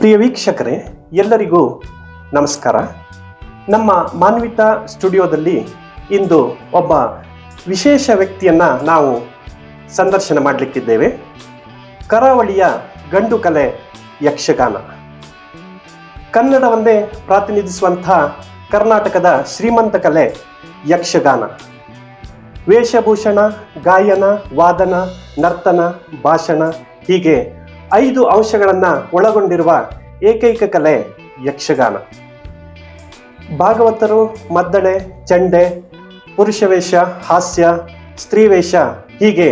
ಪ್ರಿಯ ವೀಕ್ಷಕರೇ, ಎಲ್ಲರಿಗೂ ನಮಸ್ಕಾರ. ನಮ್ಮ ಮಾನ್ವಿತ ಸ್ಟುಡಿಯೋದಲ್ಲಿ ಇಂದು ಒಬ್ಬ ವಿಶೇಷ ವ್ಯಕ್ತಿಯನ್ನು ನಾವು ಸಂದರ್ಶನ ಮಾಡಲಿಕ್ಕಿದ್ದೇವೆ. ಕರಾವಳಿಯ ಗಂಡು ಕಲೆ ಯಕ್ಷಗಾನ. ಕನ್ನಡವನ್ನೇ ಪ್ರಾತಿನಿಧಿಸುವಂಥ ಕರ್ನಾಟಕದ ಶ್ರೀಮಂತ ಕಲೆ ಯಕ್ಷಗಾನ. ವೇಷಭೂಷಣ, ಗಾಯನ, ವಾದನ, ನರ್ತನ, ಭಾಷಣ ಹೀಗೆ ಐದು ಅಂಶಗಳನ್ನು ಒಳಗೊಂಡಿರುವ ಏಕೈಕ ಕಲೆ ಯಕ್ಷಗಾನ. ಭಾಗವತರು, ಮದ್ದಳೆ, ಚಂಡೆ ಪುರುಷ ವೇಷ ಹಾಸ್ಯ ಸ್ತ್ರೀ ವೇಷ ಹೀಗೆ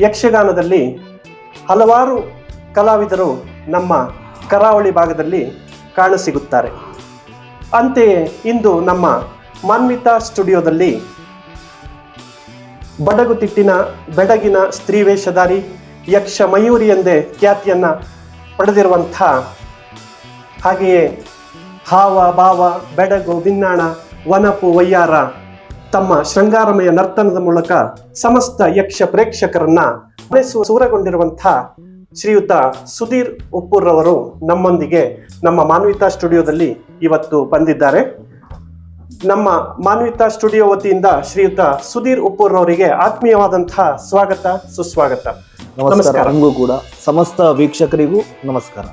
ಯಕ್ಷಗಾನದಲ್ಲಿ ಹಲವಾರು ಕಲಾವಿದರು ನಮ್ಮ ಕರಾವಳಿ ಭಾಗದಲ್ಲಿ ಕಾಣಸಿಗುತ್ತಾರೆ. ಅಂತೆಯೇ ಇಂದು ನಮ್ಮ ಮಾನ್ವಿತಾ ಸ್ಟುಡಿಯೋದಲ್ಲಿ ಬಡಗುತಿಟ್ಟಿನ ಬೆಡಗಿನ ಸ್ತ್ರೀ ವೇಷಧಾರಿ ಯಕ್ಷ ಮಯೂರಿ ಎಂದೇ ಖ್ಯಾತಿಯನ್ನು ಪಡೆದಿರುವಂಥ ಹಾಗೆಯೇ ಹಾವ, ಭಾವ, ಬೆಡಗು, ಬಿನ್ನಾಣ, ವನಪು, ವಯ್ಯಾರ ತಮ್ಮ ಶೃಂಗಾರಮಯ ನರ್ತನದ ಮೂಲಕ ಸಮಸ್ತ ಯಕ್ಷ ಪ್ರೇಕ್ಷಕರನ್ನ ಮನಸ್ಸು ಸೂರಗೊಂಡಿರುವಂಥ ಶ್ರೀಯುತ ಸುಧೀರ್ ಉಪ್ಪೂರ್ರವರು ನಮ್ಮೊಂದಿಗೆ ನಮ್ಮ ಮಾನವಿತಾ ಸ್ಟುಡಿಯೋದಲ್ಲಿ ಇವತ್ತು ಬಂದಿದ್ದಾರೆ. ನಮ್ಮ ಮಾನ್ವಿತಾ ಸ್ಟುಡಿಯೋ ವತಿಯಿಂದ ಶ್ರೀಯುತ ಸುಧೀರ್ ಉಪ್ಪೂರ್ ಅವರಿಗೆ ಆತ್ಮೀಯವಾದಂತಹ ಸ್ವಾಗತ ಸುಸ್ವಾಗತ. ನಮಸ್ಕಾರ. ನಮಗೂ ಕೂಡ ಸಮಸ್ತ ವೀಕ್ಷಕರಿಗೂ ನಮಸ್ಕಾರ.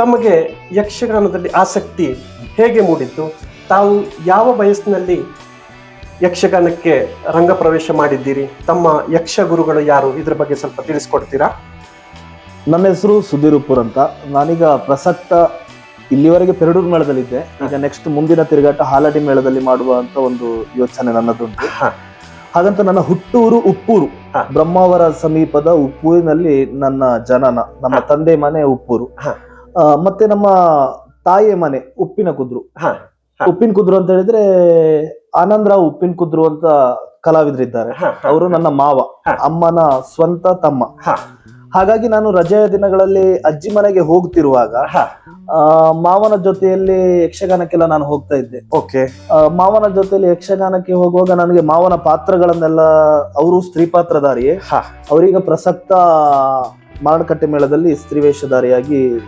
ತಮಗೆ ಯಕ್ಷಗಾನದಲ್ಲಿ ಆಸಕ್ತಿ ಹೇಗೆ ಮೂಡಿತ್ತು? ತಾವು ಯಾವ ವಯಸ್ಸಿನಲ್ಲಿ ಯಕ್ಷಗಾನಕ್ಕೆ ರಂಗ ಪ್ರವೇಶ ಮಾಡಿದ್ದೀರಿ. ತಮ್ಮ ಯಕ್ಷ ಗುರುಗಳು ಯಾರು? ಇದ್ರ ಬಗ್ಗೆ ಸ್ವಲ್ಪ ತಿಳಿಸ್ಕೊಡ್ತೀರಾ? ನನ್ನ ಹೆಸರು ಸುಧೀರ್ ಉಪ್ಪೂರ್ ಅಂತ. ನಾನೀಗ ಪ್ರಸಕ್ತ ಇಲ್ಲಿವರೆಗೆ ಪೆರಡೂರು ಮೇಳದಲ್ಲಿದ್ದೆ. ಈಗ ನೆಕ್ಸ್ಟ್ ಮುಂದಿನ ತಿರುಗಾಟ ಹಾಲಡಿ ಮೇಳದಲ್ಲಿ ಮಾಡುವ ಅಂತ ಒಂದು ಯೋಚನೆ ನನ್ನದುಂಟು. ಹಾಗಂತ ನನ್ನ ಹುಟ್ಟೂರು ಉಪ್ಪೂರು. ಬ್ರಹ್ಮಾವರ ಸಮೀಪದ ಉಪ್ಪೂರಿನಲ್ಲಿ ನನ್ನ ಜನನ ನಮ್ಮ ತಂದೆ ಮನೆ ಉಪ್ಪೂರು. ಮತ್ತೆ ನಮ್ಮ ತಾಯಿಯ ಮನೆ ಉಪ್ಪಿನ ಕುದ್ರು. ಉಪ್ಪಿನ ಕುದ್ರು ಅಂತ ಹೇಳಿದ್ರೆ ಆನಂದರಾವ್ ಉಪ್ಪಿನ ಕುದ್ರು ಅಂತ ಕಲಾವಿದರಿದ್ದಾರೆ. ಅವರು ನನ್ನ ಮಾವ. ಅಮ್ಮನ ಸ್ವಂತ ತಮ್ಮ. ಹಾಗಾಗಿ ನಾನು ರಜೆಯ ದಿನಗಳಲ್ಲಿ ಅಜ್ಜಿ ಮನೆಗೆ ಹೋಗ್ತಿರುವಾಗ ಮಾವನ ಜೊತೆಯಲ್ಲಿ ಯಕ್ಷಗಾನಕ್ಕೆಲ್ಲ ನಾನು ಹೋಗ್ತಾ ಇದ್ದೆ. ಓಕೆ. ಮಾವನ ಜೊತೆಯಲ್ಲಿ ಯಕ್ಷಗಾನಕ್ಕೆ ಹೋಗುವಾಗ ನನಗೆ ಮಾವನ ಪಾತ್ರಗಳನ್ನೆಲ್ಲ ಅವರು ಸ್ತ್ರೀ ಪಾತ್ರಧಾರಿಯೇ. ಅವರೀಗ ಪ್ರಸಕ್ತ ಮಾರುಕಟ್ಟೆ ಮೇಳದಲ್ಲಿ ಸ್ತ್ರೀ ವೇಷಧಾರಿಯಾಗಿ